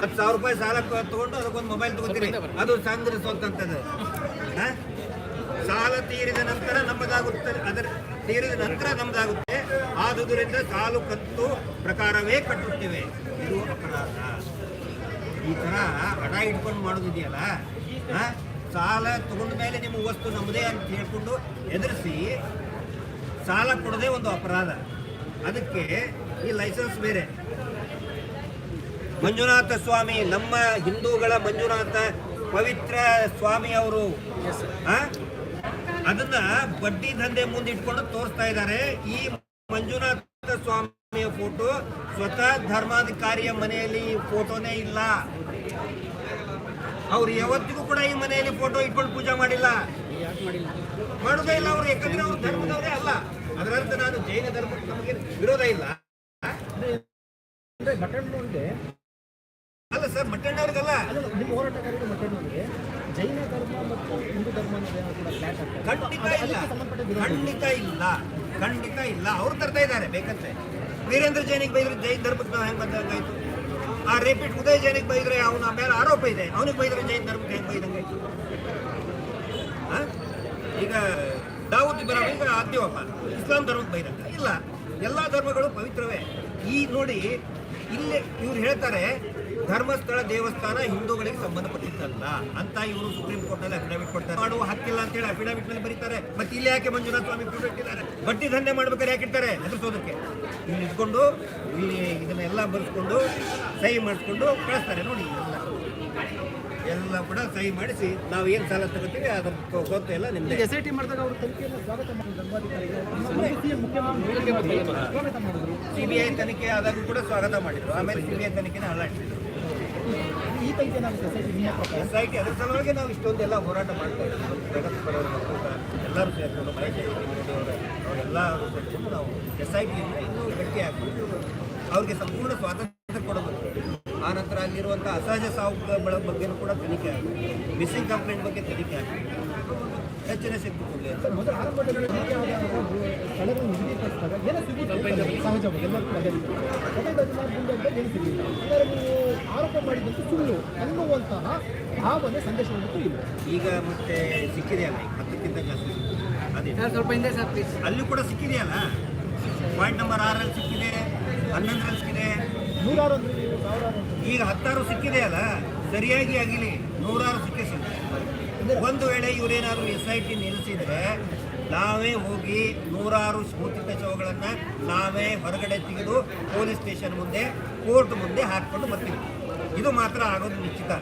ಹತ್ತು ಸಾವಿರ ರೂಪಾಯಿ ಸಾಲ ತಗೊಂಡು ಅದಕ್ಕೊಂದು ಮೊಬೈಲ್ ತಗೋತೀರಿ ಅದು ಸಂಘದ ಸ್ವತ್ತು ಆ? ಸಾಲ ತೀರಿದ ನಂತರ ನಮ್ಮದಾಗುತ್ತೆ ಅದರ ತೀರಿದ ನಂತರ ನಮ್ಮದಾಗುತ್ತೆ ಆದುದರಿಂದ ಸಾಲು ಕತ್ತು ಪ್ರಕಾರವೇ ಕಟ್ಟುತ್ತೇವೆ. ಇದು ಅಪರಾಧ. ಈ ಥರ ಹಣ ಇಟ್ಕೊಂಡು ಮಾಡೋದಿದೆಯಲ್ಲ? ಆ, ಸಾಲ ತಗೊಂಡ ಮೇಲೆ ನಿಮ್ಮ ವಸ್ತು ನಮ್ಮದೇ ಅಂತ ಹೇಳ್ಕೊಂಡು ಎದುರಿಸಿ ಸಾಲ ಕೊಡೋದೇ ಒಂದು ಅಪರಾಧ. ಅದಕ್ಕೆ ಈ ಲೈಸೆನ್ಸ್ ಬೇರೆ. ಮಂಜುನಾಥ ಸ್ವಾಮಿ ನಮ್ಮ ಹಿಂದೂಗಳ ಮಂಜುನಾಥ ಪವಿತ್ರ ಸ್ವಾಮಿ ಅವರು? ಅದನ್ನ ಬಡ್ಡಿ ದಂಧೆ ಮುಂದಿಟ್ಕೊಂಡು ತೋರಿಸ್ತಾ ಇದ್ದಾರೆ. ಈ ಮಂಜುನಾಥ ಸ್ವಾಮಿಯ ಫೋಟೋ ಸ್ವತಃ ಧರ್ಮಾಧಿಕಾರಿಯ ಮನೆಯಲ್ಲಿ ಈ ಫೋಟೋನೇ ಇಲ್ಲ. ಅವ್ರು ಯಾವತ್ತಿಗೂ ಕೂಡ ಈ ಮನೆಯಲ್ಲಿ ಫೋಟೋ ಇಟ್ಕೊಂಡು ಪೂಜೆ ಮಾಡಿಲ್ಲ. ಮಾಡೋದೇ ಇಲ್ಲ ಅವ್ರು ಯಾಕಂದ್ರೆ ಅವ್ರು ಧರ್ಮದವರೇ ಅಲ್ಲ. ಅದರರ್ಥ ನಾನು ಜೈನ ಧರ್ಮಕ್ಕೆ ನಮಗೆ ವಿರೋಧ ಇಲ್ಲ. ಅಲ್ಲ ಸರ್ ಮಟ್ಟಣ್ಣವ್ರಿಗಲ್ಲ ಜೈನ ಧರ್ಮ ಮತ್ತು ಹಿಂದೂ ಧರ್ಮ ಖಂಡಿತ ಇಲ್ಲ. ಖಂಡಿತ ಇಲ್ಲ. ಖಂಡಿತ ಇಲ್ಲ. ಅವ್ರು ತರ್ತಾ ಇದ್ದಾರೆ ಬೇಕಂತೆ. ವೀರೇಂದ್ರ ಜೈನಿಗೆ ಬೈದ್ರೆ ಜೈನ್ ಧರ್ಮಕ್ಕೆ ನಾವು ಹೆಂಗ್ ಬಂದಂಗಾಯ್ತು? ಆ ರೇಪಿಟ್ ಉದಯ ಜೈನಿಗೆ ಬೈದ್ರೆ ಅವನ ಮೇಲೆ ಆರೋಪ ಇದೆ. ಅವನಿಗೆ ಬೈದ್ರೆ ಜೈನ್ ಧರ್ಮಕ್ಕೆ ಹೆಂಗೆ ಬೈದಂಗೆ? ಈಗ ದಾವೂದ್ ಇಬ್ರಾಹಿಂ ಈಗ ಆದ್ಯವಪ್ಪ ಇಸ್ಲಾಂ ಧರ್ಮಕ್ಕೆ ಬೈದಂಗ. ಇಲ್ಲ, ಎಲ್ಲ ಧರ್ಮಗಳು ಪವಿತ್ರವೇ. ಈ ನೋಡಿ ಇಲ್ಲಿ ಇವ್ರು ಹೇಳ್ತಾರೆ, ಧರ್ಮಸ್ಥಳ ದೇವಸ್ಥಾನ ಹಿಂದೂಗಳಿಗೆ ಸಂಬಂಧಪಟ್ಟಿದ್ದಲ್ಲ ಅಂತ ಇವರು ಸುಪ್ರೀಂ ಕೋರ್ಟ್ನಲ್ಲಿ ಅಫಿಡವಿಟ್ ಕೊಡ್ತಾರೆ. ಮಾಡುವ ಹಕ್ಕಿಲ್ಲ ಅಂತ ಹೇಳಿ ಅಫಿಡವಿಟ್ನಲ್ಲಿ ಬರೀತಾರೆ. ಮತ್ತೆ ಇಲ್ಲಿ ಯಾಕೆ ಮಂಜುನಾಥ ಸ್ವಾಮಿ ಫೋಟೋ ಇಟ್ಟಿದ್ದಾರೆ? ಬಡ್ಡಿ ದಂಧೆ ಮಾಡ್ಬೇಕಾದ್ರೆ ಯಾಕೆ ಇರ್ತಾರೆ ಎದುರಿಸೋದಕ್ಕೆ. ಇಲ್ಲಿ ಇಟ್ಕೊಂಡು ಇಲ್ಲಿ ಇದನ್ನೆಲ್ಲ ಬರೆಸ್ಕೊಂಡು, ಸಹಿ ಮಾಡಿಸ್ಕೊಂಡು ಕಳಿಸ್ತಾರೆ ನೋಡಿ. ಎಲ್ಲ ಕೂಡ ಸಹಿ ಮಾಡಿಸಿ ನಾವು ಏನು ಸಾಲ ತಗೋತೀವಿ ಅದರ ಸ್ವತ್ತು ಎಲ್ಲ ನಿಮ್ಗೆ ಎಸ್ ಐ ಟಿ ಮಾಡಿದಾಗ ಅವರು ತನಿಖೆಯನ್ನು ಸ್ವಾಗತ ಮಾಡಿದ್ರು ಸಿ ಬಿ ಐ ತನಿಖೆ ಆದಾಗ ಕೂಡ ಸ್ವಾಗತ ಮಾಡಿದ್ರು. ಆಮೇಲೆ ಸಿ ಬಿ ಐ ತನಿಖೆನ ಅಲ್ಲಾಡಿಸಿದ್ರು. ಈ ತನಿಖೆ ನಾವು ಎಸ್ ಐ ಟಿ ಅದರ ಸಲುವಾಗಿ ನಾವು ಇಷ್ಟೊಂದೆಲ್ಲ ಹೋರಾಟ ಮಾಡ್ತಾ ಇದ್ದೀವಿ. ಜಗತ್ ಬರೋರು ಒಕ್ಕೂಟ ಎಲ್ಲರೂ ಸೇರಿಕೊಂಡು ಮಹೇಶ್ ಅವರ ಅವರೆಲ್ಲರೂ ಸೇರಿಕೊಂಡು ನಾವು ಎಸ್ ಐ ಟಿ ಇನ್ನೂ ಗಟ್ಟಿ ಹಾಕ್ಬಿಟ್ಟು ಅವ್ರಿಗೆ ಸಂಪೂರ್ಣ ಸ್ವಾತಂತ್ರ್ಯ ಕೊಡಬೇಕು. ಆ ನಂತರ ಅಲ್ಲಿರುವಂಥ ಅಸಹಜ ಸಾವುಗಳ ಬಗ್ಗೆನೂ ಕೂಡ ತನಿಖೆ ಆಗಿದೆ. ಮಿಸ್ಸಿಂಗ್ ಕಂಪ್ಲೇಂಟ್ ಬಗ್ಗೆ ತನಿಖೆ ಆಗಿದೆ. ಹೆಚ್ಚಿನ ಸಿಕ್ಕು ಆರೋಪ ಮಾಡಿದಂತೆ ಸುಳ್ಳು ಅನ್ನುವಂತಹ ಭಾವನೆ ಸಂದೇಶ ಹೋಗಿತ್ತು ಇಲ್ಲ. ಈಗ ಮತ್ತೆ ಸಿಕ್ಕಿದೆಯಲ್ಲ ಈಗ ಹತ್ತಕ್ಕಿಂತ ಜಾಸ್ತಿ. ಅದೇ. ಸ್ವಲ್ಪ ಹಿಂದೆ ಸರ್ ಪ್ಲೀಸ್ ಅಲ್ಲಿ ಕೂಡ ಸಿಕ್ಕಿದೆಯಲ್ಲ? ಪಾಯಿಂಟ್ ನಂಬರ್ ಆರಲ್ಲಿ ಸಿಕ್ಕಿದೆ ಹನ್ನೊಂದರಲ್ಲಿ ಸಿಕ್ಕಿದೆ. ನೂರಾರು ಅಂದ್ರೆ ನೀವು ಸಾವಿರಾರು ಅಂದ್ರೆ ಈಗ ಹತ್ತಾರು ಸಿಕ್ಕಿದೆಯಲ್ಲ ಸರಿಯಾಗಿ ಆಗಿಲಿ. ನೂರಾರು ಸಿಕ್ಕೇ ಸಿಕ್ಕಿದೆ. ಒಂದು ವೇಳೆ ಇವರೇನಾದರೂ ಎಸ್ ಐ ಟಿ ನಿಲ್ಲಿಸಿದ್ರೆ ನಾವೇ ಹೋಗಿ ನೂರಾರು ಸ್ಫೂರ್ತಿತ ಶವಗಳನ್ನು ನಾವೇ ಹೊರಗಡೆ ತೆಗೆದು ಪೊಲೀಸ್ ಸ್ಟೇಷನ್ ಮುಂದೆ ಕೋರ್ಟ್ ಮುಂದೆ ಹಾಕ್ಕೊಂಡು ಬರ್ತೀವಿ. ಇದು ಮಾತ್ರ ಆಗೋದು ನಿಶ್ಚಿತ.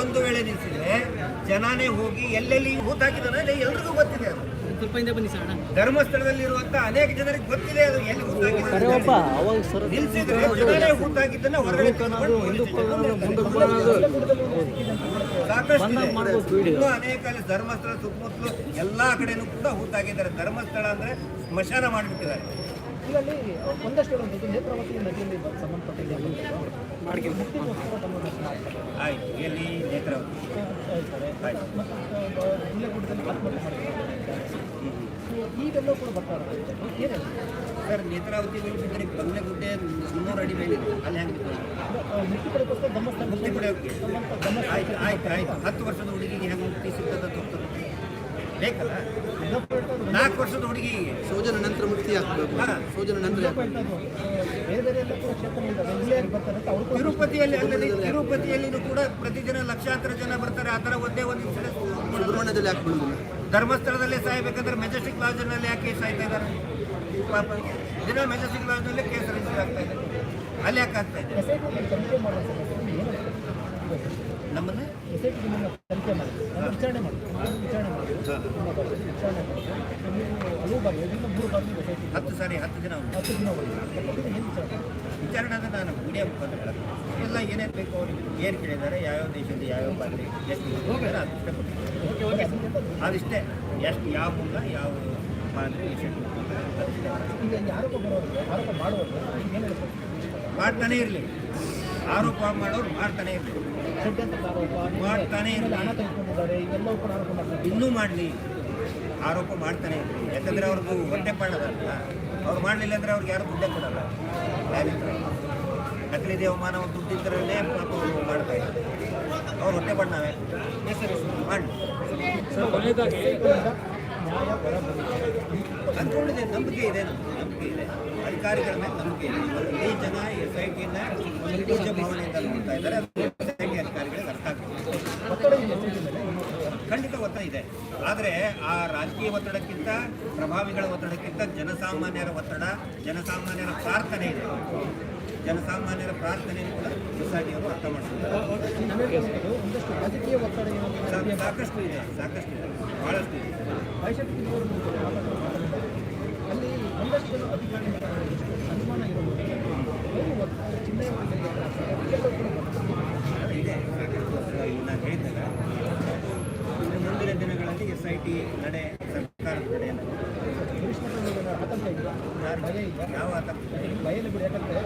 ಒಂದು ವೇಳೆ ನಿಲ್ಲಿಸಿದ್ರೆ ಜನಾನೇ ಹೋಗಿ ಎಲ್ಲೆಲ್ಲಿ ಹೂತಾಕಿದಾನೆ ಎಲ್ಲರಿಗೂ ಎಲ್ರಿಗೂ ಗೊತ್ತಿದೆ ಅದು. ಸ್ವಲ್ಪ ಹಿಂದೆ ಬನ್ನಿ ಸರ್ ಧರ್ಮಸ್ಥಳದಲ್ಲಿ ಇರುವಂತ ಅನೇಕ ಜನರಿಗೆ ಗೊತ್ತಿದೆ ಅದು ಎಲ್ಲಿ. ನಿಲ್ಸಿದ್ರೆ ಜನಾನೇ ಹೂತಾಕಿದ್ದನ್ನ ಹೊರಗಡೆ ಸಾಕಷ್ಟು ಅನೇಕ ಅಲ್ಲಿ ಧರ್ಮಸ್ಥಳ ಸುತ್ತಮುತ್ತಲು ಎಲ್ಲಾ ಕಡೆನೂ ಕೂಡ ಹೂತಾಗಿದ್ದಾರೆ ಧರ್ಮಸ್ಥಳ ಅಂದ್ರೆ ಸ್ಮಶಾನ ಮಾಡಿಬಿಟ್ಟಿದ್ದಾರೆ ಒಂದಷ್ಟು ನೇತ್ರಾವತಿ ನದಿಯಲ್ಲಿ ಆಯ್ತು ಎಲ್ಲಿ ನೇತ್ರಾವತಿ ಹೇಳ್ತಾರೆ ಮತ್ತು ಗುಡ್ಡದಲ್ಲಿ ಆತ್ಮಹತ್ಯೆ ಮಾಡಿದ್ದಾರೆ ಈಗೆಲ್ಲೂ ಕೂಡ ಬರ್ತಾರೆ ಸರ್ ನೇತ್ರಾವತಿ ಮೇಲೆ ಬಿದ್ದರೆ ಬಂಗ್ಲೆಗುಡ್ಡೆ ಮುನ್ನೂರು ಅಡಿ ಮೇಲೆ. ಅಲ್ಲಿ ಹೆಂಗೆ ಮುಕ್ತಿ ಪಡೆಯೋಕ್ಕೋಸ್ಕರ ಮುಕ್ತಿ ಆಯ್ತು ಆಯ್ತು ಆಯ್ತು. ಹತ್ತು ವರ್ಷದ ಹುಡುಗಿಗೆ ಹೆಂಗೆ ಮುಕ್ತಿ ಸಿಗ್ತದ ತೋರ್ತದೆ ಬೇಕಲ್ಲ? ನಾಲ್ಕು ವರ್ಷದ ಹುಡುಗಿಗೆ ಸೋಜನ ನಂತರ ಮುಕ್ತಿ ಆಗ್ಬೇಕು. ಹಾ. ಸೋಜನ ನಂತರ ತಿರುಪತಿಯಲ್ಲಿ ಅಲ್ಲದೆ ತಿರುಪತಿಯಲ್ಲಿನೂ ಕೂಡ ಪ್ರತಿದಿನ ಲಕ್ಷಾಂತರ ಜನ ಬರ್ತಾರೆ. ಆ ಥರ ಒಂದೇ ಒಂದು ಸುಬ್ರಹ್ಮಣ್ಯದಲ್ಲಿ ಯಾಕೆ ಬಿಡುದಿಲ್ಲ ಧರ್ಮಸ್ಥಳದಲ್ಲೇ ಸಾಯ್ಬೇಕಂದ್ರೆ ಮೆಜೆಸ್ಟಿಕ್ ಲಾಡ್ಜ್ನಲ್ಲಿ ಯಾಕೆ ಸಾಯ್ತಾ ಇದ್ದಾರೆ? ಪಾಪ. ದಿನ ಮೆಜೆಸ್ಟಿಕ್ ಲಾಡ್ಜ್ನಲ್ಲೇ ಕೇಸ್ ರಿಜಿಸ್ಟರ್ ಆಗ್ತಾ ಇದೆ. ಅಲ್ಲಿ ಯಾಕೆ ಆಗ್ತಾ ಇದೆ? ನಮ್ಮನ್ನ? ವಿಚಾರಣೆ ಹತ್ತು ಸಾರಿ, ಹತ್ತು ದಿನ ಹತ್ತು ದಿನ ವಿಚಾರಣೆ ನಾನು ಮೀಡಿಯಾ ಮುಖಾಂತರ ಎಲ್ಲ ಏನೇನು ಬೇಕು ಅವ್ರಿಗೆ ಏನು ಕೇಳಿದ್ದಾರೆ ಯಾವ್ಯಾವ ದೇಶದಲ್ಲಿ ಯಾವ್ಯಾವ ಪಾತ್ರೆ ಎಷ್ಟು ಅದಿಷ್ಟೇ ಕೊಟ್ಟಿದ್ದಾರೆ. ಅದಿಷ್ಟೇ ಎಷ್ಟು ಯಾವ ಮೂಲ ಯಾವ ಪಾತ್ರೆ ಎಷ್ಟು ಮಾಡ್ತಾನೆ ಇರಲಿ. ಆರೋಪ ಮಾಡೋರು ಮಾಡ್ತಾನೆ ಇರಲಿ. ಮಾಡ್ತಾನೆ ಇರಲಿ. ಇನ್ನೂ ಮಾಡಲಿ. ಆರೋಪ ಮಾಡ್ತಾನೆ ಇರಲಿ. ಯಾಕಂದರೆ ಅವ್ರದ್ದು ಹೊಟ್ಟೆ ಪಾಡದಲ್ಲ ಅವ್ರು ಮಾಡಲಿಲ್ಲ ಅಂದ್ರೆ ಅವ್ರಿಗೆ ಯಾರು ದುಡ್ಡೇ ಕೊಡಲ್ಲ? ನಕಲಿ ದೇವಮಾನ ಒಂದು ಪಾಪ ಅವ್ರು ಮಾಡ್ತಾ ಇದ್ದಾರೆ. ಅವ್ರು ಹೊಟ್ಟೆ ಹೊರ ಬಂದಿದೆ ಅಂದ್ಕೊಂಡಿದೆ ನಂಬಿಕೆ ಇದೆ ನಂಬಿಕೆ ಇದೆ. ಅಧಿಕಾರಿಗಳ ಮೇಲೆ ನಂಬಿಕೆ ಇದೆ. ಈ ಜನ ಈ ಐ ಪೂಜ ಭಾವನೆಯಿಂದ ನೋಡ್ತಾ ಇದ್ದಾರೆ. ಅಧಿಕಾರಿಗಳಿಗೆ ಅರ್ಥ ಆಗ್ತದೆ. ಖಂಡಿತ ಒತ್ತಡ ಇದೆ. ಆದರೆ ಆ ರಾಜಕೀಯ ಒತ್ತಡಕ್ಕಿಂತ, ಪ್ರಭಾವಿಗಳ ಒತ್ತಡಕ್ಕಿಂತ ಜನಸಾಮಾನ್ಯರ ಒತ್ತಡ, ಜನಸಾಮಾನ್ಯರ ಪ್ರಾರ್ಥನೆ ಇದೆ. ಜನಸಾಮಾನ್ಯರ ಪ್ರಾರ್ಥನೆ ಕೂಡ ಸೊಸೈಟಿಯವರು ಅರ್ಥ ಮಾಡ್ತಾರೆ ಸಾಕಷ್ಟು ಇದೆ ಸಾಕಷ್ಟು ಇದೆ ಬಹಳಷ್ಟು ಇದೆ. ಇದೆ ನಾನು ಮುಂದಿನ ದಿನಗಳಲ್ಲಿ ಎಸ್ ಐ ಟಿ ನಡೆ ಸರ್ಕಾರದ ಗಿರೀಶ್ ಮಠದ ಆತಂಕ ಇಲ್ಲ ಯಾರು ಭಯ ಇಲ್ಲ ಯಾವ ಆತಂಕ ಭಯನೇ ಬಿಡಿ ಯಾಕಂದ್ರೆ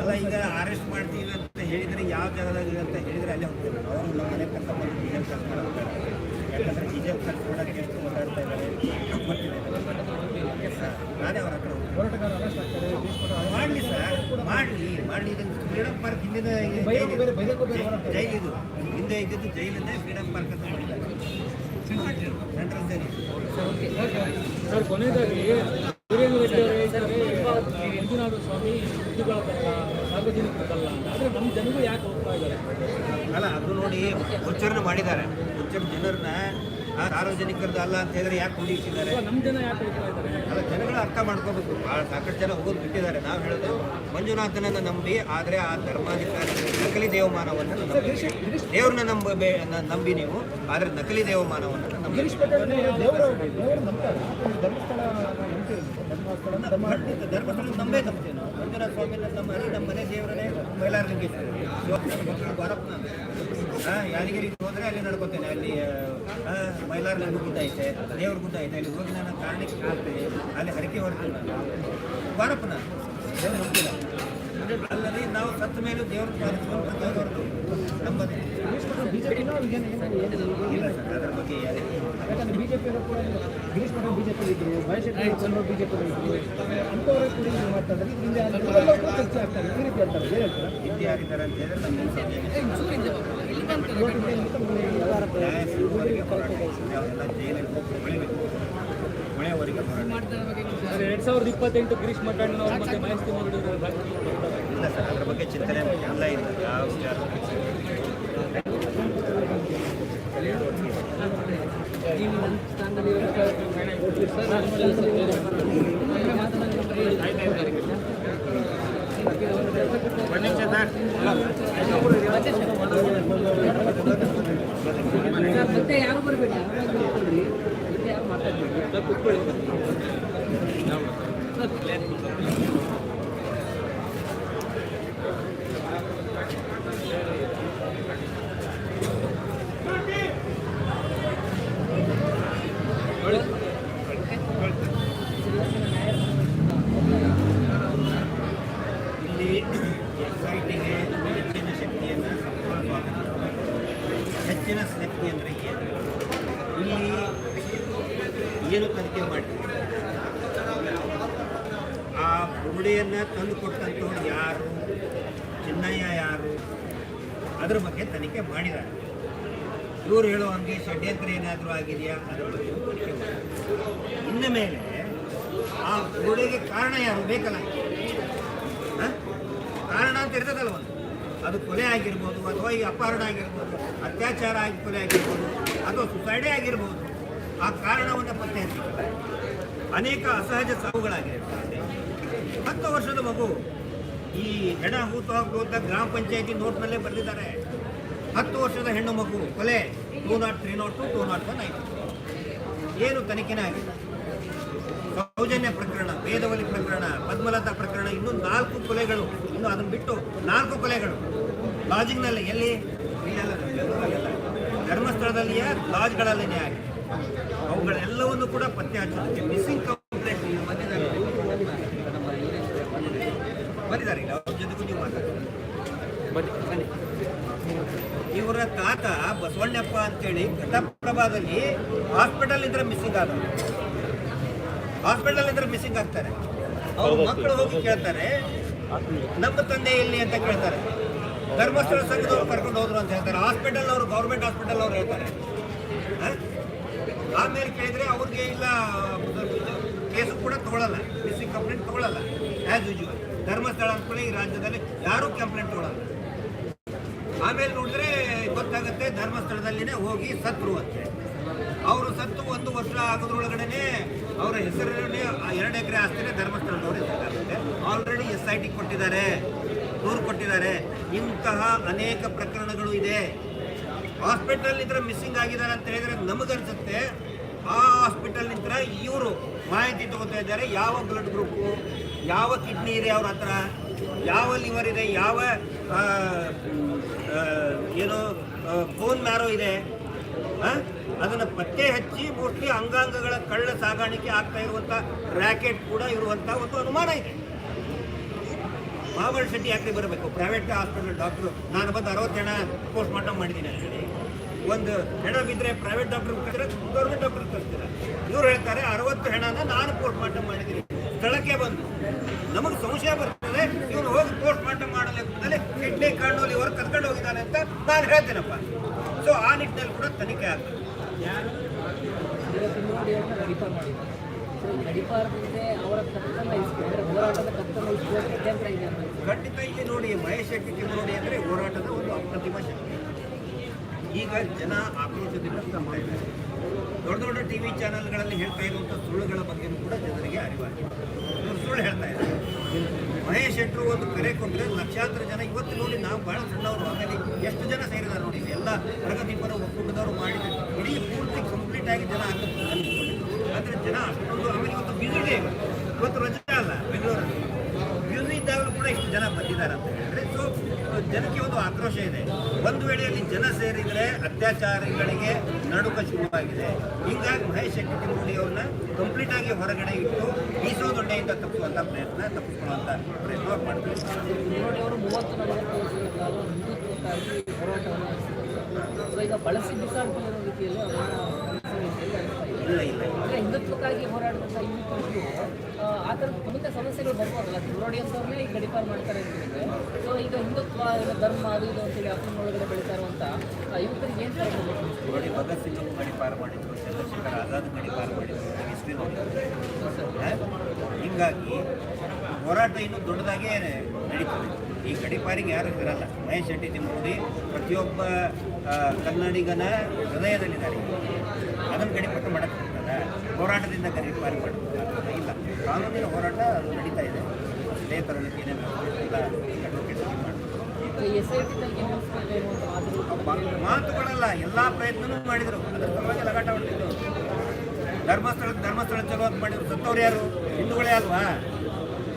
ಅಲ್ಲ ಈಗ ಅರೆಸ್ಟ್ ಮಾಡ್ತೀವಿ ಅಂತ ಹೇಳಿದ್ರೆ ಯಾವ ಜಾಗದಾಗ ಅಂತ ಹೇಳಿದ್ರೆ ಅಲ್ಲೇ ಹೋಗ್ತಾರೆ ಅವರು ನಮ್ಮ ಮನೆ ಕರ್ಕೊಂಡ್ಬಂದು ಡೀಸೆಲ್ ಖರ್ಚು ಮಾಡ್ತಾರೆ ಯಾಕಂದ್ರೆ ಡೀಸೆಲ್ ಖರ್ಚು ಮಾಡೋಕ್ಕೆ ಎಷ್ಟು ಓಡಾಡ್ತಾ ಇದ್ದಾರೆ ಗೊತ್ತಿದೆ ಸರ್ ನಾನೇ ಅವ್ರ ಹತ್ರ ಹೋಗ್ತೀನಿ. ಹೋರಾಟಗಾರ ಅರೆಸ್ಟ್ ಆಗ್ತಾರೆ ಗಿರೀಶ್ ಮಠ arrest ಮಾಡಲಿ ಸರ್ ಮಾಡಲಿ ಮಾಡಲಿ ಇದನ್ನು ಫ್ರೀಡಮ್ ಪಾರ್ಕ್ ಹಿಂದಿನ ಜೈಲ್ ಇದು ಹಿಂದೆ ಇದ್ದಿದ್ದು ಜೈಲಿಂದ ಫ್ರೀಡಮ್ ಪಾರ್ಕ್ ಅಂತ ಮಾಡಿದ್ದಾರೆ ಮಾಡ್ಲಿ, ಸೆಂಟ್ರಲ್ ಜೈಲು ಸರ್ ಕೊನೆಯದಾಗಿ ವೀರೇಂದ್ರ ರೆಡ್ಡಿ ಅವರು ಹೇಳ್ತಾರೆ ಈ ಮಂಜುನಾಥ ಸ್ವಾಮಿ ಹಿಂದೂಗಳದಲ್ಲ ಸಾರ್ವಜನಿಕರದಲ್ಲ ಅಂತ. ಆದರೆ ನಮ್ಮ ಜನಗಳು ಯಾಕೆ ಹೋಗ್ತಾ ಇದ್ದಾರೆ? ಅಲ್ಲ ಅದು ನೋಡಿ ಉಚ್ಚಾರಣೆ ಮಾಡಿದ್ದಾರೆ. ಉಚ್ಚಾರ ಜನರನ್ನ ಸಾರ್ವಜನಿಕರದ್ದು ಅಲ್ಲ ಅಂತ ಹೇಳಿದ್ರೆ ಯಾಕೆ ಕುಡಿಯಿಸಿದ್ದಾರೆ ಅಲ್ಲ ಜನಗಳು ಅರ್ಥ ಮಾಡ್ಕೋಬೇಕು. ಭಾಳ ಸಾಕಷ್ಟು ಜನ ಹೋಗೋದು ಬಿಟ್ಟಿದ್ದಾರೆ. ನಾವು ಹೇಳೋದು ಮಂಜುನಾಥನನ್ನು ನಂಬಿ ಆದರೆ ಆ ಧರ್ಮಾಧಿಕಾರಿ ನಕಲಿ ದೇವಮಾನವನ್ನು ನಂಬಿ ದೇವ್ರನ್ನ ನಂಬ ನಂಬಿ ನೀವು ಆದರೆ ನಕಲಿ ದೇವಮಾನವನ್ನು ನಂಬಿ ಧರ್ಮಸ್ಥಳ ನಂಬೇ ನಂಬ್ತೇವೆ ನಾವು ಮಂಜುನಾಥ ಸ್ವಾಮಿನ ನಮ್ಮ ಮನೆ ನಮ್ಮ ಮನೆ ದೇವರನ್ನೇ ಮೈಲಾರಲಿಂಗೇಶ್ವರ. ಯಾದಗಿರಿಗೆ ಹೋದರೆ ಅಲ್ಲಿ ನಡ್ಕೋತೇನೆ. ಅಲ್ಲಿ ಮೈಲಾರ್ ಮೈಲಾರಲಿಂಗ ಗುಡ್ಡ ಐತೆ ದೇವ್ರ ಗುಡ್ಡ ಐತೆ. ಅಲ್ಲಿ ಹೋಗಿ ನಾನು ಕಾರಣಕ್ಕೆ ಕಾಡ್ತೀನಿ ಅಲ್ಲಿ ಹರಕೆ ಹೊರತೀನಿ ನಾನು ದೇವ್ರು ನಂಬಿಲ್ಲ ಅಲ್ಲದೆ ನಾವು ಸತ್ತ ಮೇಲೂ ದೇವ್ರ ನಮ್ಮ ಏನು ಏನು ಇಲ್ಲ ಸರ್ ಅದರ ಬಗ್ಗೆ ಯಾರೇ ಯಾಕಂದ್ರೆ ಬಿಜೆಪಿ ಕೂಡ ಗಿರೀಶ್ ಮಠ ಬಿಜೆಪಿ ಇದ್ರು ಬಿಜೆಪಿ ಇದ್ರು ಅಂಥವರೇ ಕೂಡ ಇದು ಮಾಡ್ತಾರೆ ಇದರಿಂದ ಎಲ್ಲವೂ ಚರ್ಚೆ ಆಗ್ತಾರೆ ಈ ರೀತಿ ಹೇಳ್ತಾರೆ ಏನು ಹೇಳ್ತಾರೆ? ಹಿಂದೆ ಯಾರಿದ್ದಾರೆ ಅಂತ ಹೇಳಿದ್ರೆ ನಮಗೆ ಎರಡು ಸಾವಿರದ ಇಪ್ಪತ್ತೆಂಟು ಗಿರೀಶ್ ಮಠಣ್ಣನವರು ಮತ್ತೆ ಮಹೇಶ್ ರಾಜಕೀಯ ಇಲ್ಲ ಸರ್ ಅದ್ರ ಬಗ್ಗೆ ಚಿಂತನೆ ಎಲ್ಲ ಇಲ್ಲ ಯಾವ ವಿಚಾರ ಸ್ಥಾನದಲ್ಲಿ ಬರಬೇಡಿ ಮತ್ತೆ ಯಾರು ಮಾತಾಡ್ಬೇಡಿ ಇಲ್ಲಿ ಎಸ್ ಐ ಟಿಗೆ ಹೆಚ್ಚಿನ ಶಕ್ತಿಯನ್ನು ಹೆಚ್ಚಿನ ಶಕ್ತಿ ಅಂದರೆ ಏನು ಇಲ್ಲಿ ಏನು ತನಿಖೆ ಮಾಡ್ತೀವಿ ಆ ಬುರುಡೆಯನ್ನು ತಂದು ಕೊಟ್ಟಂಥವ್ರು ಯಾರು? ಚಿನ್ನಯ್ಯ ಯಾರು? ಅದ್ರ ಬಗ್ಗೆ ತನಿಖೆ ಮಾಡಿದ್ದಾರೆ. ಇವರು ಹೇಳೋ ಹಂಗೆ ಷಡ್ಯಂತ್ರ ಏನಾದರೂ ಆಗಿದೆಯಾ? ಅದರ ಬಗ್ಗೆ ತನಿಖೆ ಮಾಡಿದ್ದಾರೆ. ಇನ್ನು ಮೇಲೆ ಆ ಬುರುಡೆಗೆ ಕಾರಣ ಯಾರು ಬೇಕಲ್ಲ? ಕಾರಣ ಅಂತ ಇರ್ತದಲ್ಲ ಒಂದು. ಅದು ಕೊಲೆ ಆಗಿರ್ಬೋದು ಅಥವಾ ಈ ಅಪಹರಣ ಆಗಿರ್ಬೋದು, ಅತ್ಯಾಚಾರ ಆಗಿ ಕೊಲೆ ಆಗಿರ್ಬೋದು ಅಥವಾ ಸುಸೈಡೇ ಆಗಿರ್ಬೋದು, ಆ ಕಾರಣವನ್ನು ಪತ್ತೆ ಹಚ್ಚಿ ಅನೇಕ ಅಸಹಜ ಸಾವುಗಳಾಗಿರ್ತದೆ ಹತ್ತು ವರ್ಷದ ಮಗು. ಈ ಹೆಣ ಹೂತು ಹಾಕು ಅಂತ ಗ್ರಾಮ ಪಂಚಾಯತಿ ನೋಟ್ನಲ್ಲೇ ಬರೆದಿದ್ದಾರೆ. ಹತ್ತು ವರ್ಷದ ಹೆಣ್ಣು ಮಗು. ಕೊಲೆ. Two naught three naught two, two naught one ಆಯಿತು. ಏನು ತನಿಖೆನೇ ಆಗಿಲ್ಲ. ಸೌಜನ್ಯ ಪ್ರಕರಣ ವೇದವಲಿ ಪ್ರಕರಣ, ಪದ್ಮಲತಾ ಪ್ರಕರಣ, ಇನ್ನು ನಾಲ್ಕು ಕೊಲೆಗಳು. ಇನ್ನು ಅದನ್ನು ಬಿಟ್ಟು ನಾಲ್ಕು ಕೊಲೆಗಳು. ಲಾಜಿಂಗ್ನಲ್ಲಿ ಎಲ್ಲಿ? ಧರ್ಮಸ್ಥಳದಲ್ಲಿಯೇ? ಲಾಜ್ಗಳಲ್ಲಿನೇ ಆಗಿದೆ. ಅವುಗಳೆಲ್ಲವನ್ನು ಕೂಡ ಪತ್ತೆ ಹಚ್ಚೋದಕ್ಕೆ ಮಿಸ್ಸಿಂಗ್ ಕಂಪ್ಲೇಂಟ್ ಬಂದಿದ್ದಾರೆ ಬಂದಿದ್ದಾರೆ ಈಗ ಅವ್ರ ಜೊತೆಗೂ ನೀವು ಮಾತಾಡಿ ಬನ್ನಿ ಬನ್ನಿ ಇವರ ತಾತ ಬಸವಣ್ಣಪ್ಪ ಅಂತೇಳಿ ಘಟಪ್ರಭಾದಲ್ಲಿ ಹಾಸ್ಪಿಟಲ್ ಇದ್ರೆ ಮಿಸ್ಸಿಂಗ್ ಆದವರು. ಹಾಸ್ಪಿಟಲ್ ಇದ್ರೆ ಮಿಸ್ಸಿಂಗ್ ಆಗ್ತಾರೆ. ಅವ್ರ ಮಕ್ಕಳು ಹೋಗಿ ಕೇಳ್ತಾರೆ ನಮ್ಮ ತಂದೆ ಇಲ್ಲಿ ಅಂತ ಕೇಳ್ತಾರೆ. ಧರ್ಮಸ್ಥಳ ಸಂಘದವ್ರು ಕರ್ಕೊಂಡು ಹೋದ್ರು ಅಂತ ಹೇಳ್ತಾರೆ. ಹಾಸ್ಪಿಟಲ್ ಅವರು ಗೌರ್ಮೆಂಟ್ ಹಾಸ್ಪಿಟಲ್ ಅವ್ರು ಹೇಳ್ತಾರೆ. ಆಮೇಲೆ ಕೇಳಿದ್ರೆ ಅವ್ರಿಗೆ ಇಲ್ಲ ಕೇಸು ಕೂಡ ತಗೊಳ್ಳಲ್ಲ ಮಿಸ್ಸಿಂಗ್ ಕಂಪ್ಲೇಂಟ್ ತಗೊಳ್ಳಲ್ಲ ಆ್ಯಸ್ ಯೂಜುವಲ್ ಧರ್ಮಸ್ಥಳ ಅಂದ್ಕೊಳ್ಳಿ ಈ ರಾಜ್ಯದಲ್ಲಿ ಯಾರೂ ಕಂಪ್ಲೇಂಟ್ ತಗೊಳ್ಳಲ್ಲ ಆಮೇಲೆ ನೋಡಿದ್ರೆ ಗೊತ್ತಾಗುತ್ತೆ, ಧರ್ಮಸ್ಥಳದಲ್ಲಿನೇ ಹೋಗಿ ಸತ್ರು ಅಂತೆ ಅವರು ಸತ್ತು ಒಂದು ವರ್ಷ ಆಗೋದ್ರೊಳಗಡೆನೆ ಅವರ ಹೆಸರಿನ ಆ ಎರಡು ಎಕರೆ ಆಸ್ತಿನೇ ಧರ್ಮಸ್ಥಳದವರು ಆಲ್ರೆಡಿ ಎಸ್ ಐ ಟಿ ಕೊಟ್ಟಿದ್ದಾರೆ ದೂರು ಕೊಟ್ಟಿದ್ದಾರೆ. ಇಂತಹ ಅನೇಕ ಪ್ರಕರಣಗಳು ಇದೆ. ಹಾಸ್ಪಿಟಲ್ ನಿಂತರ ಮಿಸ್ಸಿಂಗ್ ಆಗಿದ್ದಾರೆ ಅಂತ ಹೇಳಿದ್ರೆ ನಮಗನ್ಸುತ್ತೆ ಆ ಹಾಸ್ಪಿಟಲ್ ನಿಂತರ ಇವರು ಮಾಹಿತಿ ತಗೋತಾ ಇದ್ದಾರೆ, ಯಾವ ಬ್ಲಡ್ ಗ್ರೂಪು ಯಾವ ಕಿಡ್ನಿ ಇದೆ ಅವ್ರ ಹತ್ರ, ಯಾವ ಲಿವರ್ ಇದೆ, ಯಾವ ಏನು ಬೋನ್ ಮ್ಯಾರೋ ಇದೆ? ಅದನ್ನ ಪತ್ತೆ ಹಚ್ಚಿ ಮೋಸ್ಟ್ಲಿ ಅಂಗಾಂಗಗಳ ಕಳ್ಳ ಸಾಗಾಣಿಕೆ ಆಗ್ತಾ ಇರುವಂತ ರ್ಯಾಕೆಟ್ ಕೂಡ ಇರುವಂತ ಒಂದು ಅನುಮಾನ ಇದೆ. ಮಹಾಬಲ ಶೆಟ್ಟಿ ಯಾಕೆ ಬರಬೇಕು? ಪ್ರೈವೇಟ್ ಹಾಸ್ಪಿಟಲ್ ಡಾಕ್ಟ್ರು ನಾನು ಬಂದು ಅರವತ್ತು ಜನ ಪೋಸ್ಟ್ ಮಾರ್ಟಮ್ ಮಾಡಿದ್ದೀನಿ ಅಂತ ಹೇಳಿ ಒಂದು ಹೆಣ ಬಿದ್ದರೆ ಪ್ರೈವೇಟ್ ಡಾಕ್ಟರ್ ಕಳಿಸಿದ್ರೆ ಗೌರ್ಮೆಂಟ್ ಡಾಕ್ಟರ್ ಕಳಿಸ್ತಾರೆ ಇವ್ರು ಹೇಳ್ತಾರೆ, ಅರವತ್ತು ಹೆಣನ ನಾನು ಪೋಸ್ಟ್ ಮಾರ್ಟಮ್ ಮಾಡಿದ್ದೀನಿ. ಸ್ಥಳಕ್ಕೆ ಬಂದು. ನಮಗೆ ಸಂಶಯ ಬರ್ತದೆ ಇವನು ಹೋಗಿ ಪೋಸ್ಟ್ ಮಾರ್ಟಮ್ ಮಾಡಲಿಕ್ಕೆ ಕಿಡ್ನಿ ಕಣ್ಣು ಲಿವರ್ ಕರ್ಕೊಂಡು ಹೋಗಿದ್ದಾನೆ ಅಂತ ನಾನು ಹೇಳ್ತೇನಪ್ಪ. ಸೊ ಆ ನಿಟ್ಟಿನಲ್ಲಿ ಕೂಡ ತನಿಖೆ ಆಗ್ತದೆ ಖಂಡಿತ ಇಲ್ಲಿ ನೋಡಿ ಮಹೇಶ್ ಶೆಟ್ಟಿ ಕಿಮ್ಮನೋಡಿ ಅಂದರೆ ಹೋರಾಟದ ಒಂದು ಅಪ್ರತಿಮ ಶಕ್ತಿ. ಈಗ ಜನ ಆಕ್ರೋಶದಿಂದ ತಮ್ಮ ದೊಡ್ಡ ದೊಡ್ಡ ಟಿವಿ ಚಾನೆಲ್ಗಳಲ್ಲಿ ಹೇಳ್ತಾ ಇರುವಂಥ ಸುಳ್ಳುಗಳ ಬಗ್ಗೆನೂ ಕೂಡ ಜನರಿಗೆ ಅರಿವಾಗಿದೆ. ಇವ್ರು ಸುಳ್ಳು ಹೇಳ್ತಾ ಇದ್ದಾರೆ. ಶೆಟ್ಟರು ಒಂದು ಕರೆ ಕೊಟ್ಟರೆ ಲಕ್ಷಾಂತರ ಜನ ಇವತ್ತು ನೋಡಿ ನಾವು ಭಾಳ ಸಣ್ಣವರು. ಆಮೇಲೆ ಎಷ್ಟು ಜನ ಸೇರಿದ್ದಾರೆ ನೋಡಿ ಎಲ್ಲ ಪ್ರಗತಿಪರ ಒಕ್ಕೂಟದವರು ಮಾಡಿದ್ದಾರೆ ಇಡೀ ಪೂರ್ತಿ ಕಂಪ್ಲೀಟ್ ಆಗಿ ಜನ ಆದರೆ ಜನ ಅಷ್ಟೊಂದು, ಆಮೇಲೆ ಇವತ್ತು ಬ್ಯುಸಿ ಇವತ್ತು ರಜೆ ಅಲ್ಲ, ಬೆಂಗಳೂರಲ್ಲಿ. ಬ್ಯುಸಿ ಇದ್ದಾಗಲೂ ಕೂಡ ಇಷ್ಟು ಜನ ಬಂದಿದ್ದಾರೆ ಅಂತ ಹೇಳಿದ್ರೆ ಸೊ ಜನಕ್ಕೆ ಒಂದು ಆಕ್ರೋಶ ಇದೆ. ಒಂದು ವೇಳೆಯಲ್ಲಿ ಜನ ಸೇರಿದರೆ ಅತ್ಯಾಚಾರಿಗಳಿಗೆ ನಡುಕ ಶುರುವಾಗಿದೆ. ಹೀಗಾಗಿ ಮಹೇಶ್ ಶೆಟ್ಟಿ ಅವ್ರನ್ನ ಕಂಪ್ಲೀಟ್ ಆಗಿ ಹೊರಗಡೆ ಇಟ್ಟು ಈಸೋ ದೊಡ್ಡೆಯಿಂದ ತಪ್ಪಿಸುವಂಥ ಪ್ರಯತ್ನ ತಪ್ಪಿಸ್ಕೊಳ್ಳುವಂತ ಪ್ರಯತ್ನ ಮಾಡ್ತಾರೆ. ಇಲ್ಲ ಇಲ್ಲ ಹಿಂದುತ್ವಕ್ಕಾಗಿ ಹಿಂದುತ್ವಗಳು ಆ, ಥರದ ಮುಂದೆ ಸಮಸ್ಯೆಗಳು ಬರ್ಬೋದಲ್ಲ. ಈಗ ಗಡಿಪಾರು ಮಾಡ್ತಾರೆ ಅಂತ ಹೇಳಿದ್ರೆ. ಸೊ ಈಗ ಹಿಂದುತ್ವ ಧರ್ಮ ಅದು ಇದು ಅಂತೇಳಿ ಅಪ್ಪನ ಒಳಗಡೆ ಬೆಳೀತಾ ಆ, ಯುವಕರಿಗೆ ಏನು ನೋಡಿ ಭಗತ್ ಸಿಂಗ್ ಗಡಿಪಾರ ಮಾಡಿದ್ರು ಚಂದ್ರಶೇಖರ್ ಆಜಾದ್ ಗಡಿಪಾರ ಮಾಡಿದ್ರು ಹಿಸ್ಟ್ರಿ ನೋಡಿದ್ರು ಹೀಗಾಗಿ ಹೋರಾಟ ಇನ್ನೂ ದೊಡ್ಡದಾಗೇ ನಡೀತದೆ. ಈ ಗಡಿಪಾರಿಗೆ ಯಾರು ಇರಲ್ಲ ಮಹೇಶ್ ಶೆಟ್ಟಿ ನೋಡಿ ಪ್ರತಿಯೊಬ್ಬ ಕನ್ನಡಿಗನ ಹೃದಯದಲ್ಲಿದ್ದಾರೆ. ಅದನ್ನು ಗಡಿಪಟ್ಟು ಮಾಡಕ್ಕೆ ಬರ್ತದ ಹೋರಾಟದಿಂದ ಗಡಿಪಾರಿ ಮಾಡಕ್ಕೆ ಇಲ್ಲ. ಕಾನೂನಿನ ಹೋರಾಟ ಅದು ನಡೀತಾ ಇದೆ. ಇದೇ ತರಗತಿ ಏನೇನು ಮಾತುಗಳಲ್ಲ, ಎಲ್ಲಾ ಪ್ರಯತ್ನನೂ ಮಾಡಿದ್ರು. ಅದರ ಸಲುವಾಗಿ ಲಗಾಟ ಹೊಡೆದಿದ್ದು ಧರ್ಮಸ್ಥಳ ಧರ್ಮಸ್ಥಳ ಚಲೋ ಅಂತ ಮಾಡಿದ್ರು. ಸತ್ತವ್ರು ಯಾರು? ಹಿಂದೂಗಳೇ ಅಲ್ವಾ?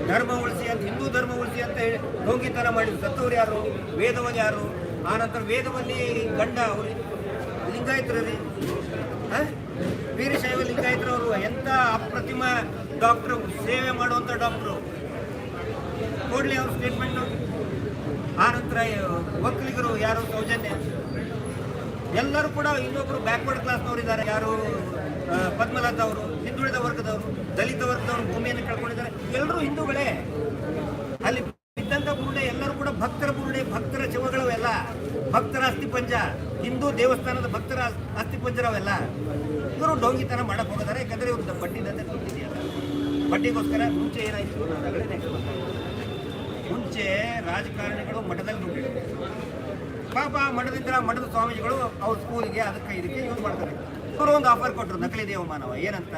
ಧರ್ಮ ಉಳಿಸಿ ಅಂತ, ಹಿಂದೂ ಧರ್ಮ ಉಳಿಸಿ ಅಂತ ಹೇಳಿ ಢೋಂಗಿತನ ಮಾಡಿದ್ರು. ಸತ್ತವ್ರು ಯಾರು? ವೇದವನ್ ಯಾರು? ಆ ನಂತರ ವೇದವಲ್ಲಿ ಗಂಡ, ಅವರು ಲಿಂಗಾಯತರು? ವೀರಶೈವ ಲಿಂಗಾಯತರು ಅವರು ಎಂಥ ಅಪ್ರತಿಮ ಡಾಕ್ಟ್ರು? ಸೇವೆ ಮಾಡುವಂಥ ಡಾಕ್ಟ್ರು. ಕೊಡ್ಲಿ ಅವ್ರ ಸ್ಟೇಟ್ಮೆಂಟು ಆ ನಂತರ ಒಕ್ಕಲಿಗರು ಯಾರು ಸೌಜನ್ಯ? ಎಲ್ಲರೂ ಕೂಡ ಇನ್ನೊಬ್ಬರು ಬ್ಯಾಕ್ವರ್ಡ್ ಕ್ಲಾಸ್ನವರು ಇದ್ದಾರೆ ಯಾರು ಪದ್ಮಲತಾ ಅವರು, ಹಿಂದುಳಿದ ವರ್ಗದವರು, ದಲಿತ ವರ್ಗದವರು, ಭೂಮಿಯನ್ನು ಕಳ್ಕೊಂಡಿದ್ದಾರೆ. ಎಲ್ಲರೂ ಹಿಂದೂಗಳೇ. ಅಲ್ಲಿ ಇದ್ದಂಥ ಬುರುಡೆ, ಎಲ್ಲರೂ ಕೂಡ ಭಕ್ತರ ಬುರುಡೆ, ಭಕ್ತರ ಶವಗಳವೆಲ್ಲ ಭಕ್ತರ ಅಸ್ಥಿಪಂಜ, ಹಿಂದೂ ದೇವಸ್ಥಾನದ ಭಕ್ತರ ಅಸ್ಥಿಪಂಜರವೆಲ್ಲ. ಇವರು ಡೋಂಗಿತನ ಮಾಡಕ್ಕೆ ಹೋಗಿದ್ದಾರೆ. ಯಾಕಂದ್ರೆ ಇವ್ರದ್ದು ಬಡ್ಡಿ ದುಡ್ಡಿದೆಯಲ್ಲ ಬಡ್ಡಿಗೋಸ್ಕರ ಮುಂಚೆ ಏನಾಯ್ತು ನಾನು ಆಗಲೇ next ಮಾತಾಡ್ತೀನಿ. ಮುಂಚೆ ರಾಜಕಾರಣಿಗಳು ಮಠದಲ್ಲಿ ದುಡ್ಡಿದ್ರು. ಪಾಪ ಮಠದಿಂದ ಮಠದ ಸ್ವಾಮೀಜಿಗಳು ಅವ್ರ ಸ್ಕೂಲಿಗೆ ಅದಕ್ಕೆ ಇದಕ್ಕೆ ಯೂಸ್ ಮಾಡ್ತಾರೆ. ಅವರು ಒಂದು ಆಫರ್ ಕೊಟ್ಟರು ನಕಲಿ ದೇವಮಾನವ, ಏನಂತ?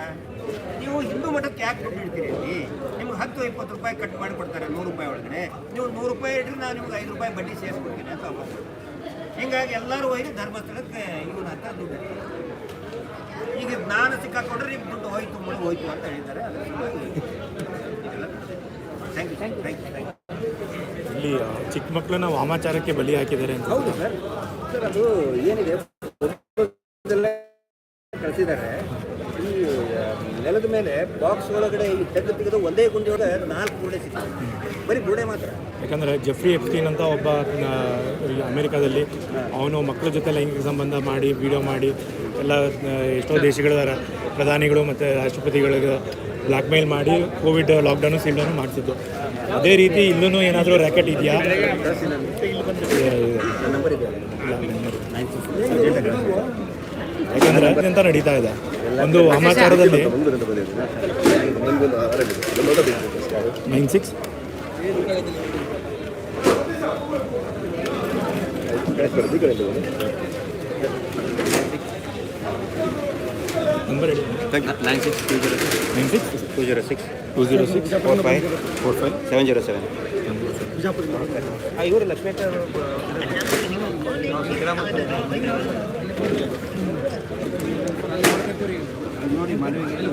ನೀವು ಹಿಂದೂ ಮಠಕ್ಕೆ ಯಾಕೆ ದುಡ್ಡು ಇಡ್ತೀರಿ ಅಲ್ಲಿ ನಿಮ್ಗೆ ಹತ್ತು ಇಪ್ಪತ್ತು ರೂಪಾಯಿ ಕಟ್ ಮಾಡಿ ಕೊಡ್ತಾರೆ ನೂರು ರೂಪಾಯಿ ಒಳಗಡೆ. ನೀವು ನೂರು ರೂಪಾಯಿ ಇಡ್ರಿ, ನಾನು ನಿಮ್ಗೆ ಐದು ರೂಪಾಯಿ ಬಡ್ಡಿ ಸೇರಿಸ್ಕೊಡ್ತೀನಿ ಅಂತ ಆಫರ್. ಹಿಂಗಾಗಿ ಎಲ್ಲರೂ ಹೋಗಿ ಧರ್ಮಸ್ಥಳಕ್ಕೆ ಇವನ ಅಂತ ದುಡ್ಡು. ಈಗ ಜ್ಞಾನ ಸಿಕ್ಕಾಕೊಂಡ್ರೆ ನಿಮ್ಗೆ ದುಡ್ಡು ಹೋಯ್ತು ಮುಳುಗು ಹೋಯ್ತು ಅಂತ ಹೇಳಿದ್ದಾರೆ. ಅದರ thank you thank you thank you ಚಿಕ್ಕ ಮಕ್ಕಳನ್ನ ವಾಮಾಚಾರಕ್ಕೆ ಬಲಿ ಹಾಕಿದ್ದಾರೆ ಅಂತ. ಹೌದು ಸರ್. ಸರ್ ಅದು ಏನಿದೆ? ಕಳಿಸಿದ್ದಾರೆ. ಈ ನೆಲದ ಮೇಲೆ ಬಾಕ್ಸ್ ಒಳಗಡೆ ಈ ತೆಗೆದು ತೆಗೆದು ಒಂದೇ ಗುಂಡಿ ಒಳಗೆ ನಾಲ್ಕು ಗುಂಡೆ ಸಿಗ್ತದೆ. ಬರೀ ಗುಂಡೆ ಮಾತ್ರ. ಯಾಕಂದ್ರೆ ಜೆಫ್ರಿ ಎಫ್ಟೀನ್ ಅಂತ ಒಬ್ಬ ಅಮೆರಿಕಾದಲ್ಲಿ ಅವನು ಮಕ್ಕಳ ಜೊತೆ ಲೈಂಗಿಕ ಸಂಬಂಧ ಮಾಡಿ ವಿಡಿಯೋ ಮಾಡಿ ಎಲ್ಲ ಎಷ್ಟೋ ದೇಶಗಳ ಪ್ರಧಾನಿಗಳು ಮತ್ತು ರಾಷ್ಟ್ರಪತಿಗಳಿಗೆ ಬ್ಲ್ಯಾಕ್ ಮೇಲ್ ಮಾಡಿ ಕೋವಿಡ್ ಲಾಕ್ಡೌನು ಸೀಲ್ಡೌನು ಮಾಡ್ತಿದ್ದು. ಅದೇ ರೀತಿ ಇಲ್ಲೂ ಏನಾದರೂ ರ್ಯಾಕೆಟ್ ಇದೆಯಾ? ಯಾಕಂದರೆ ಅಂತ ನಡೀತಾ ಇದೆ. ಒಂದು ವಾಮಾಚಾರದಲ್ಲಿ ನೈನ್ ಸಿಕ್ಸ್ ನಂಬರ್ ಹೇಳಿ nine six two zero nine six two zero six two zero six four five four five seven zero seven ಇವರು ಲಕ್ಷ್ಮೀ ನೋಡಿ ಮದುವೆಗೆ